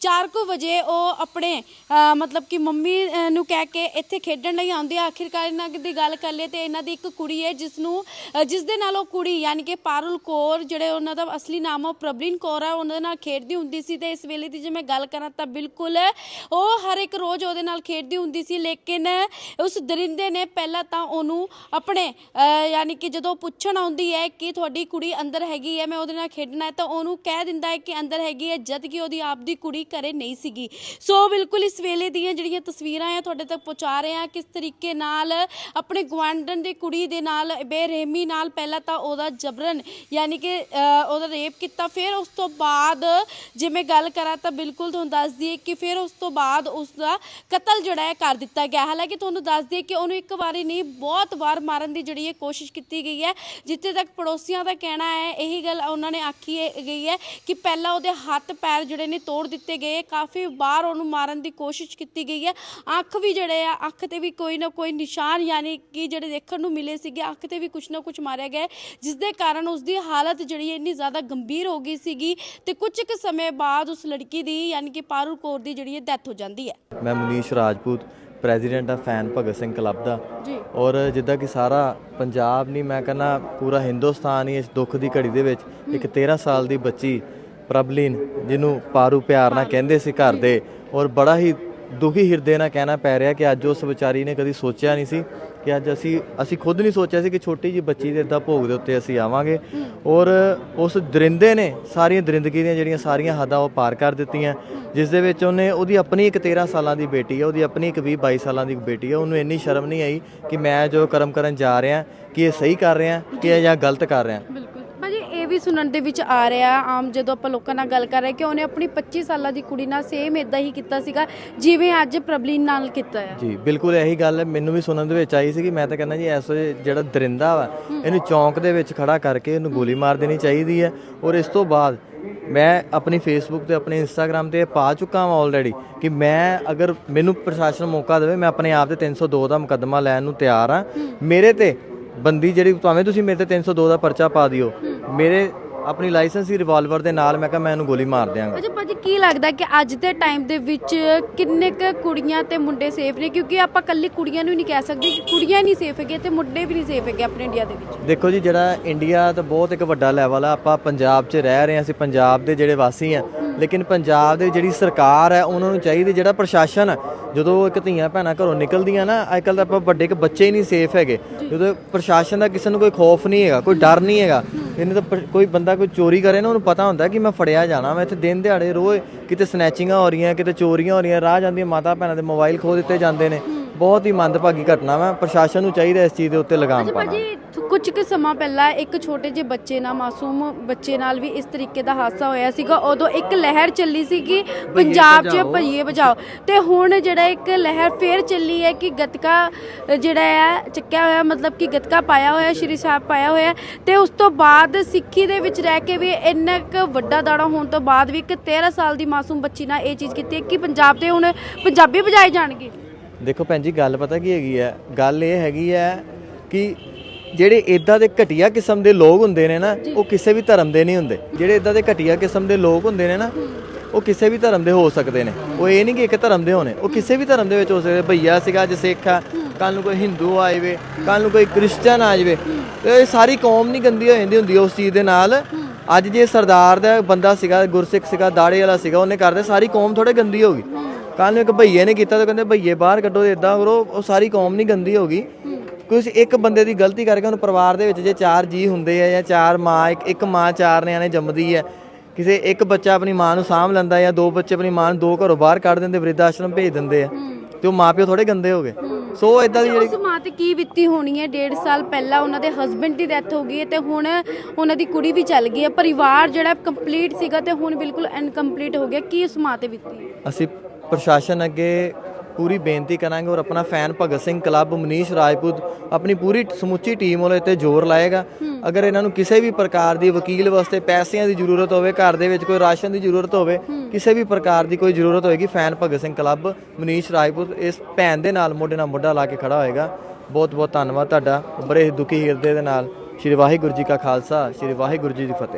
Speaker 2: 4:00 ਵਜੇ ਉਹ ਆਪਣੇ ਮਤਲਬ ਕਿ ਮੰਮੀ ਨੂੰ ਕਹਿ ਕੇ ਇੱਥੇ ਖੇਡਣ ਲਈ ਆਉਂਦੇ ਆ। ਆਖਿਰਕਾਰ ਇਹਨਾਂ ਦੀ ਗੱਲ ਕਰ ਲਈਏ ਤੇ ਇਹਨਾਂ ਦੀ ਇੱਕ ਕੁੜੀ ਹੈ ਜਿਸ ਨੂੰ ਜਿਸ ਦੇ ਨਾਲ ਉਹ ਕੁੜੀ ਯਾਨੀ ਕਿ ਪਾਰੁਲ ਕੌਰ, ਜਿਹੜੇ ਉਹਨਾਂ ਦਾ ਅਸਲੀ ਨਾਮ ਆ, ਉਹ ਪ੍ਰਬਲੀਨ ਕੌਰ ਹੈ ਉਹਨਾਂ ਦੇ ਨਾਲ ਖੇਡਦੀ ਹੁੰਦੀ ਸੀ ਤੇ ਇਸ ਵੇਲੇ ਦੀ ਜੇ ਮੈਂ ਗੱਲ ਕਰਾਂ ਤਾਂ ਬਿਲਕੁਲ ਉਹ ਹਰ ਇੱਕ ਰੋਜ਼ ਉਹਦੇ ਨਾਲ ਖੇਡਦੀ ਹੁੰਦੀ ਸੀ, ਲੇਕਿਨ ਉਸ ਦਰਿੰਦੇ ਨੇ ਪਹਿਲਾਂ ਤਾਂ ਉਹਨੂੰ ਆਪਣੇ ਯਾਨੀ ਕਿ ਜਦੋਂ ਪੁੱਛਣ ਆਉਂਦੀ ਹੈ ਕਿ ਤੁਹਾਡੀ ਕੁੜੀ ਅੰਦਰ ਹੈਗੀ ਹੈ, ਮੈਂ ਉਹਦੇ ਨਾਲ ਖੇਡਣਾ ਹੈ, ਤਾਂ ਉਹਨੂੰ ਕਹਿ ਦਿੰਦਾ ਹੈ ਕਿ ਅੰਦਰ ਹੈਗੀ ਹੈ, ਜਦ ਕਿ ਉਹਦੀ ਆਪਦੀ ਕੁੜੀ ਘਰੇ ਨਹੀਂ ਸੀਗੀ। ਸੋ ਬਿਲਕੁਲ ਇਸ ਵੇਲੇ ਦੀਆਂ ਜਿਹੜੀਆਂ ਤਸਵੀਰਾਂ ਆ, ਤੁਹਾਡੇ ਤੱਕ ਪਹੁੰਚਾ ਰਹੇ ਆ ਕਿਸ ਤਰੀਕੇ ਨਾਲ ਆਪਣੇ ਗਵਾਂਢਣ ਦੀ ਕੁੜੀ ਦੇ ਨਾਲ, ਬੇਰਹਿਮੀ ਨਾਲ ਪਹਿਲਾਂ ਤਾਂ ਉਹਦਾ ਜਬਰਨ, ਯਾਨੀ ਕਿ ਉਹਦਾ ਰੇਪ ਕੀਤਾ, ਫਿਰ ਉਸ ਤੋਂ ਬਾਅਦ ਜੇ ਮੈਂ ਗੱਲ ਕਰਾਂ ਤਾਂ ਬਿਲਕੁਲ ਤੁਹਾਨੂੰ ਦੱਸ ਦਈਏ ਕਿ ਫਿਰ ਉਸ ਤੋਂ ਬਾਅਦ ਉਸ ਦਾ ਕਤਲ ਜਿਹੜਾ ਹੈ ਕਰ ਦਿੱਤਾ ਗਿਆ ਹਾਲਾਂਕਿ ਤੁਹਾਨੂੰ ਦੱਸ ਦਈਏ ਕਿ ਉਹਨੂੰ ਇੱਕ ਵਾਰੀ ਨਹੀਂ ਬਹੁਤ ਵਾਰ ਮਾਰਨ ਦੀ ਜਿਹੜੀ ਹੈ ਕੋਸ਼ਿਸ਼ ਕੀਤੀ ਗਈ ਹੈ। ਜਿੱਥੇ ਤੱਕ ਪੜੋਸੀਆਂ ਦਾ ਕਹਿਣਾ ਹੈ ਇਹੀ ਗੱਲ ਉਹਨਾਂ ਨੇ ਆਖੀ ਗਈ ਹੈ ਕਿ ਪਹਿਲਾਂ ਉਹਦੇ ਹੱਥ ਪੈਰ ਜਿਹੜੇ ਨੇ ਤੋੜ ਦਿੱਤੇ ਗਏ ਕਾਫੀ ਵਾਰ ਉਹਨੂੰ ਮਾਰਨ ਦੀ ਕੋਸ਼ਿਸ਼ ਕੀਤੀ ਗਈ ਹੈ। ਅੱਖ ਵੀ ਜਿਹੜੇ ਆ ਅੱਖ ਤੇ ਵੀ ਕੋਈ ਨਾ ਕੋਈ ਨਿਸ਼ਾਨ ਯਾਨੀ ਕਿ ਜਿਹੜੇ ਦੇਖਣ ਨੂੰ ਮਿਲੇ ਸੀਗੇ ਅੱਖ ਤੇ ਵੀ ਕੁਝ ਨਾ ਕੁਝ ਮਾਰਿਆ ਗਿਆ ਹੈ, ਜਿਸ ਦੇ ਕਾਰਨ ਉਸ ਦੀ ਹਾਲਤ ਜਿਹੜੀ ਹੈ ਇੰਨੀ ਜ਼ਿਆਦਾ ਗੰਭੀਰ ਹੋ ਗਈ ਸੀਗੀ ਤੇ ਕੁਝ ਕੁ ਸਮੇਂ ਬਾਅਦ ਉਸ ਲੜਕੀ ਦੀ ਯਾਨੀ ਕਿ ਪਾਰੂ ਕੌਰ ਦੀ ਜਿਹੜੀ ਹੈ ਡੈਥ ਹੋ ਜਾਂਦੀ ਹੈ।
Speaker 7: ਮੈਂ ਮਨੀਸ਼ ਰਾਜਪੂਤ ਪ੍ਰੈਜ਼ੀਡੈਂਟ ਆ ਫੈਨ ਭਗਤ ਸਿੰਘ ਕਲੱਬ ਦਾ।
Speaker 2: ਜੀ।
Speaker 7: ਔਰ ਜਿੱਦਾਂ ਕਿ ਸਾਰਾ ਪੰਜਾਬ ਨਹੀਂ ਮੈਂ ਕਹਿੰਦਾ ਪੂਰਾ ਹਿੰਦੁਸਤਾਨ ਹੀ ਇਸ ਦੁੱਖ ਦੀ ਘੜੀ ਦੇ ਵਿੱਚ ਇੱਕ 13 ਸਾਲ ਦੀ ਬੱਚੀ ਪ੍ਰਬਲੀਨ ਜਿਹਨੂੰ ਪਾਰੂ ਪਿਆਰ ਨਾਲ ਕਹਿੰਦੇ ਸੀ ਘਰ ਦੇ। ਔਰ ਬੜਾ ਹੀ ਦੁਖੀ ਹਿਰਦੇ ਨਾਲ ਕਹਿਣਾ ਪੈ ਰਿਹਾ ਕਿ ਅੱਜ ਉਸ ਵਿਚਾਰੀ ਨੇ ਕਦੀ ਸੋਚਿਆ ਨਹੀਂ ਸੀ ਕਿ ਅੱਜ ਅਸੀਂ ਅਸੀਂ ਖੁਦ ਨਹੀਂ ਸੋਚਿਆ ਸੀ ਕਿ ਛੋਟੀ ਜੀ ਬੱਚੀ ਦੇ ਇਦਾਂ ਭੋਗ ਦੇ ਉੱਤੇ ਅਸੀਂ ਆਵਾਂਗੇ। ਔਰ ਉਸ ਦਰਿੰਦੇ ਨੇ ਸਾਰੀਆਂ ਦਰਿੰਦਗੀ ਦੀਆਂ ਜਿਹੜੀਆਂ ਸਾਰੀਆਂ ਹੱਦਾਂ ਉਹ ਪਾਰ ਕਰ ਦਿੱਤੀਆਂ। ਜਿਸ ਦੇ ਵਿੱਚ ਉਹਨੇ, ਉਹਦੀ ਆਪਣੀ ਇੱਕ 13 ਸਾਲਾਂ ਦੀ ਬੇਟੀ ਹੈ ਉਹਦੀ ਆਪਣੀ ਇੱਕ 20 22 ਸਾਲਾਂ ਦੀ ਬੇਟੀ ਹੈ ਉਹਨੂੰ ਇੰਨੀ ਸ਼ਰਮ ਨਹੀਂ ਆਈ ਕਿ ਮੈਂ ਜੋ ਕਰਮ ਕਰਨ ਜਾ ਰਿਹਾ, ਕਿ ਇਹ ਸਹੀ ਕਰ ਰਿਹਾ, ਕਿ ਇਹ ਜਾਂ ਗਲਤ ਕਰ ਰਿਹਾ।
Speaker 2: ਵੀ ਸੁਣਨ ਦੇ ਵਿੱਚ ਆ ਰਿਹਾ ਆਮ ਜਦੋਂ ਆਪਾਂ ਲੋਕਾਂ ਨਾਲ ਗੱਲ ਕਰ ਰਹੇ ਕਿ ਉਹਨੇ ਆਪਣੀ 25 ਸਾਲਾਂ ਦੀ ਕੁੜੀ ਨਾਲ ਸੇਮ ਇਦਾਂ ਹੀ ਕੀਤਾ ਸੀਗਾ ਜਿਵੇਂ ਅੱਜ ਪ੍ਰਬਲੀਨ ਨਾਲ ਕੀਤਾ ਹੈ।
Speaker 7: ਜੀ ਬਿਲਕੁਲ ਇਹੀ ਗੱਲ ਮੈਨੂੰ ਵੀ ਸੁਣਨ ਦੇ ਵਿੱਚ ਆਈ ਸੀ ਕਿ ਮੈਂ ਤਾਂ ਕਹਿੰਦਾ ਜੀ ਐਸੋ ਜਿਹੜਾ ਦਰਿੰਦਾ ਵਾ ਇਹਨੂੰ ਚੌਂਕ ਦੇ ਵਿੱਚ ਖੜਾ ਕਰਕੇ ਇਹਨੂੰ ਗੋਲੀ ਮਾਰ ਦੇਣੀ ਚਾਹੀਦੀ ਹੈ ਔਰ ਇਸ ਤੋਂ ਬਾਅਦ ਮੈਂ ਆਪਣੀ ਫੇਸਬੁੱਕ ਤੇ ਆਪਣੇ ਇੰਸਟਾਗ੍ਰam ਤੇ ਪਾ ਚੁੱਕਾ ਹਾਂ ਆਲਰੇਡੀ ਕਿ ਮੈਂ ਅਗਰ ਮੈਨੂੰ ਪ੍ਰਸ਼ਾਸਨ ਮੌਕਾ ਦੇਵੇ ਮੈਂ ਆਪਣੇ ਆਪ ਤੇ 302 ਦਾ ਮੁਕੱਦਮਾ ਲੈਣ ਨੂੰ ਤਿਆਰ ਹਾਂ। ਮੇਰੇ ਤੇ ਬੰਦੀ ਜਿਹੜੀ ਭਾਵੇਂ ਤੁਸੀਂ ਮੇਰੇ ਤੇ 302 ਦਾ ਪਰਚਾ ਪਾ ਦਿਓ ਮੇਰੇ ਆਪਣੀ ਲਾਇਸੈਂਸੀ ਰਿਵਾਲਵਰ ਦੇ ਨਾਲ ਮੈਂ ਕਿਹਾ ਮੈਂ ਇਹਨੂੰ ਗੋਲੀ ਮਾਰ ਦਿਆਂਗਾ।
Speaker 2: ਅੱਛਾ ਭਾਜੀ ਕੀ ਲੱਗਦਾ ਕਿ ਅੱਜ ਦੇ ਟਾਈਮ ਦੇ ਵਿੱਚ ਕਿੰਨੇ ਕੁ ਕੁੜੀਆਂ ਤੇ ਮੁੰਡੇ ਸੇਫ ਨੇ? ਕਿਉਂਕਿ ਆਪਾਂ ਕੱਲੀ ਕੁੜੀਆਂ ਨੂੰ ਹੀ ਨਹੀਂ ਕਹਿ ਸਕਦੇ ਕਿ ਕੁੜੀਆਂ ਨਹੀਂ ਸੇਫ ਹੈਗੀਆਂ ਤੇ ਮੁੰਡੇ ਵੀ ਨਹੀਂ ਸੇਫ ਹੈਗੇ ਆਪਣੇ ਇੰਡੀਆ ਦੇ ਵਿੱਚ।
Speaker 7: ਦੇਖੋ ਜੀ ਜਿਹੜਾ ਇੰਡੀਆ ਤਾਂ ਬਹੁਤ ਇੱਕ ਵੱਡਾ ਲੈਵਲ ਆ। ਆਪਾਂ ਪੰਜਾਬ 'ਚ ਰਹਿ ਰਹੇ ਹਾਂ ਅਸੀਂ ਪੰਜਾਬ ਦੇ ਜਿਹੜੇ ਵਾਸੀ ਆ ਲੇਕਿਨ ਪੰਜਾਬ ਦੇ ਜਿਹੜੀ ਸਰਕਾਰ ਹੈ ਉਹਨਾਂ ਨੂੰ ਚਾਹੀਦੀ ਜਿਹੜਾ ਪ੍ਰਸ਼ਾਸਨ ਜਦੋਂ ਇੱਕ ਧੀਆਂ ਭੈਣਾਂ ਘਰੋਂ ਨਿਕਲਦੀਆਂ ਨਾ ਅੱਜ ਕੱਲ੍ਹ ਤਾਂ ਆਪਾਂ ਵੱਡੇ ਇੱਕ ਬੱਚੇ ਹੀ ਨਹੀਂ ਸੇਫ ਹੈਗੇ। ਜਦੋਂ ਪ੍ਰਸ਼ਾਸਨ ਦਾ ਕਿਸੇ ਨੂੰ ਕੋਈ ਖੌਫ ਨਹੀਂ ਹੈਗਾ ਕੋਈ ਡਰ ਨਹੀਂ ਹੈਗਾ ਇਹਨੇ ਤਾਂ ਕੋਈ ਬੰਦਾ ਕੋਈ ਚੋਰੀ ਕਰੇ ਨਾ ਉਹਨੂੰ ਪਤਾ ਹੁੰਦਾ ਕਿ ਮੈਂ ਫੜਿਆ ਜਾਣਾ ਮੈਂ ਇੱਥੇ ਦਿਨ ਦਿਹਾੜੇ ਰੋਜ਼ ਕਿਤੇ ਸਨੈਚਿੰਗਾਂ ਹੋ ਰਹੀਆਂ ਕਿਤੇ ਚੋਰੀਆਂ ਹੋ ਰਹੀਆਂ ਰਾਹ ਜਾਂਦੀਆਂ ਮਾਤਾ ਭੈਣਾਂ ਦੇ ਮੋਬਾਈਲ ਖੋ ਦਿੱਤੇ ਜਾਂਦੇ ਨੇ। ਬਹੁਤ ਹੀ ਮੰਦਭਾਗੀ ਘਟਨਾ ਵਾ। ਪ੍ਰਸ਼ਾਸਨ ਨੂੰ ਚਾਹੀਦਾ ਇਸ ਚੀਜ਼ ਦੇ ਉੱਤੇ ਲਗਾਮ ਪਾਣਾ
Speaker 2: ਭਾਜੀ ਕੁਝ ਕੁ ਸਮਾਂ ਪਹਿਲਾਂ ਇੱਕ ਛੋਟੇ ਜਿਹੇ ਬੱਚੇ ਨਾਲ ਮਾਸੂਮ ਬੱਚੇ ਨਾਲ ਵੀ ਇਸ ਤਰੀਕੇ ਦਾ ਹਾਦਸਾ ਹੋਇਆ ਸੀਗਾ। ਉਦੋਂ ਇੱਕ ਲਹਿਰ ਚੱਲੀ ਸੀ ਕਿ ਪੰਜਾਬ 'ਚ ਭਈਏ ਬਚਾਓ ਤੇ ਹੁਣ ਜਿਹੜਾ ਇੱਕ ਲਹਿਰ ਫੇਰ ਚੱਲੀ ਹੈ ਕਿ ਗਤਕਾ ਜਿਹੜਾ ਹੈ ਚੱਕਿਆ ਹੋਇਆ ਮਤਲਬ ਕਿ ਗਤਕਾ ਪਾਇਆ ਹੋਇਆ ਸ਼੍ਰੀ ਸਾਹਿਬ ਪਾਇਆ ਹੋਇਆ। ਤੇ ਉਸ ਤੋਂ ਬਾਅਦ ਸਿੱਖੀ ਦੇ ਵਿੱਚ ਰਹਿ ਕੇ ਵੀ ਇੰਨਾ ਕੁ ਵੱਡਾ ਦਾੜਾ ਹੋਣ ਤੋਂ ਬਾਅਦ ਵੀ ਇੱਕ 13 ਸਾਲ ਦੀ ਮਾਸੂਮ ਬੱਚੀ ਨਾਲ ਇਹ ਚੀਜ਼ ਕੀਤੀ ਕਿ ਪੰਜਾਬ ਤੇ ਹੁਣ ਪੰਜਾਬੀ ਬਜਾਏ ਜਾਣਗੇ।
Speaker 7: ਦੇਖੋ ਭੈਣ ਜੀ ਗੱਲ ਪਤਾ ਕੀ ਹੈਗੀ ਹੈ? ਗੱਲ ਇਹ ਹੈਗੀ ਹੈ ਕਿ ਜਿਹੜੇ ਇਦਾਂ ਦੇ ਘਟੀਆ ਕਿਸਮ ਦੇ ਲੋਕ ਹੁੰਦੇ ਨੇ ਨਾ ਉਹ ਕਿਸੇ ਵੀ ਧਰਮ ਦੇ ਨਹੀਂ ਹੁੰਦੇ। ਜਿਹੜੇ ਇਦਾਂ ਦੇ ਘਟੀਆ ਕਿਸਮ ਦੇ ਲੋਕ ਹੁੰਦੇ ਨੇ ਨਾ ਉਹ ਕਿਸੇ ਵੀ ਧਰਮ ਦੇ ਹੋ ਸਕਦੇ ਨੇ। ਉਹ ਇਹ ਨਹੀਂ ਕਿ ਇੱਕ ਧਰਮ ਦੇ ਹੋਣੇ ਉਹ ਕਿਸੇ ਵੀ ਧਰਮ ਦੇ ਵਿੱਚ ਹੋ ਸਕਦੇ ਭਈਆ ਸੀਗਾ ਅੱਜ ਸਿੱਖ ਆ ਕੱਲ ਨੂੰ ਕੋਈ ਹਿੰਦੂ ਆ ਜਾਵੇ ਕੱਲ ਨੂੰ ਕੋਈ ਕ੍ਰਿਸਚੀਅਨ ਆ ਜਾਵੇ। ਤੇ ਇਹ ਸਾਰੀ ਕੌਮ ਨਹੀਂ ਗੰਦੀ ਹੋ ਜਾਂਦੀ ਹੁੰਦੀ ਉਸ ਚੀਜ਼ ਦੇ ਨਾਲ। ਅੱਜ ਜੇ ਸਰਦਾਰ ਦਾ ਬੰਦਾ ਸੀਗਾ ਗੁਰਸਿੱਖ ਸੀਗਾ ਦਾੜੇ ਵਾਲਾ ਸੀਗਾ ਉਹਨੇ ਕਰਦੇ ਸਾਰੀ ਕੌਮ ਥੋੜੇ ਗੰਦੀ ਹੋ ਗਈ। ਕੱਲ ਨੂੰ ਇੱਕ ਭਈਏ ਨੇ ਕੀਤਾ ਤਾਂ ਕਹਿੰਦੇ ਭਈਏ ਬਾਹਰ ਕੱਢੋ ਇਦਾਂ ਕਰੋ ਉਹ ਸਾਰੀ ਕੌਮ ਨਹੀਂ ਗੰਦੀ ਹੋ ਗਈ। ਕੁਝ ਇੱਕ ਬੰਦੇ ਦੀ ਗਲਤੀ ਕਰਕੇ ਉਹਨੂੰ ਪਰਿਵਾਰ ਦੇ ਵਿੱਚ ਜੇ ਚਾਰ ਜੀ ਹੁੰਦੇ ਆ ਜਾਂ ਚਾਰ ਮਾਂ ਇੱਕ ਇੱਕ ਮਾਂ ਚਾਰ ਨਿਆਣੇ ਜੰਮਦੀ ਹੈ ਕਿਸੇ ਇੱਕ ਬੱਚਾ ਆਪਣੀ ਮਾਂ ਨੂੰ ਸਾਂਭ ਲੈਂਦਾ ਜਾਂ ਦੋ ਬੱਚੇ ਆਪਣੀ ਮਾਂ ਨੂੰ ਦੋ ਘਰੋਂ ਬਾਹਰ ਕੱਢ ਦਿੰਦੇ ਵ੍ਰਿਧ ਆਸ਼ਰਮ ਭੇਜ ਦਿੰਦੇ ਆ। ਤੇ ਉਹ ਮਾਪਿਓ ਥੋੜੇ ਗੰਦੇ ਹੋ ਗਏ। ਸੋ ਇਦਾਂ ਦੀ ਜਿਹੜੀ
Speaker 2: ਉਸ ਮਾਂ ਤੇ ਕੀ ਬੀਤੀ ਹੋਣੀ ਹੈ? ਡੇਢ ਸਾਲ ਪਹਿਲਾਂ ਉਹਨਾਂ ਦੇ ਹਸਬੰਡ ਦੀ ਡੈਥ ਹੋ ਗਈ ਹੈ ਤੇ ਹੁਣ ਉਹਨਾਂ ਦੀ ਕੁੜੀ ਵੀ ਚੱਲ ਗਈ ਹੈ। ਪਰਿਵਾਰ ਜਿਹੜਾ ਕੰਪਲੀਟ ਸੀਗਾ ਤੇ ਹੁਣ ਬਿਲਕੁਲ ਇਨਕੰਪਲੀਟ ਹੋ ਗਿਆ। ਕੀ ਉਸ ਮਾਂ ਤੇ ਬੀਤੀ ਹੈ?
Speaker 7: ਅਸੀਂ ਪ੍ਰਸ਼ਾਸਨ ਅੱਗੇ ਪੂਰੀ ਬੇਨਤੀ ਕਰਾਂਗੇ ਔਰ ਆਪਣਾ ਫੈਨ ਭਗਤ ਸਿੰਘ ਕਲੱਬ ਮਨੀਸ਼ ਰਾਜਪੂਤ ਆਪਣੀ ਪੂਰੀ ਸਮੁੱਚੀ ਟੀਮ ਉਹਦੇ ਤੇ ਜ਼ੋਰ ਲਾਏਗਾ। ਅਗਰ ਇਹਨਾਂ ਨੂੰ ਕਿਸੇ ਵੀ ਪ੍ਰਕਾਰ ਦੀ ਵਕੀਲ ਵਾਸਤੇ ਪੈਸਿਆਂ ਦੀ ਜ਼ਰੂਰਤ ਹੋਵੇ ਘਰ ਦੇ ਵਿੱਚ ਕੋਈ ਰਾਸ਼ਨ ਦੀ ਜ਼ਰੂਰਤ ਹੋਵੇ ਕਿਸੇ ਵੀ ਪ੍ਰਕਾਰ ਦੀ ਕੋਈ ਜ਼ਰੂਰਤ ਹੋਏਗੀ ਫੈਨ ਭਗਤ ਸਿੰਘ ਕਲੱਬ ਮਨੀਸ਼ ਰਾਜਪੂਤ ਇਸ ਭੈਣ ਦੇ ਨਾਲ ਮੋਢੇ ਨਾਲ ਮੋਢਾ ਲਾ ਕੇ ਖੜਾ ਹੋਏਗਾ। ਬਹੁਤ ਬਹੁਤ ਧੰਨਵਾਦ ਤੁਹਾਡਾ। ਬੜੇ ਦੁਖੀ ਹਿਰਦੇ ਦੇ ਨਾਲ। ਸ਼੍ਰੀ ਵਾਹਿਗੁਰੂ ਜੀ ਕਾ ਖਾਲਸਾ ਸ਼੍ਰੀ ਵਾਹਿਗੁਰੂ ਜੀ ਦੀ ਫਤਿਹ।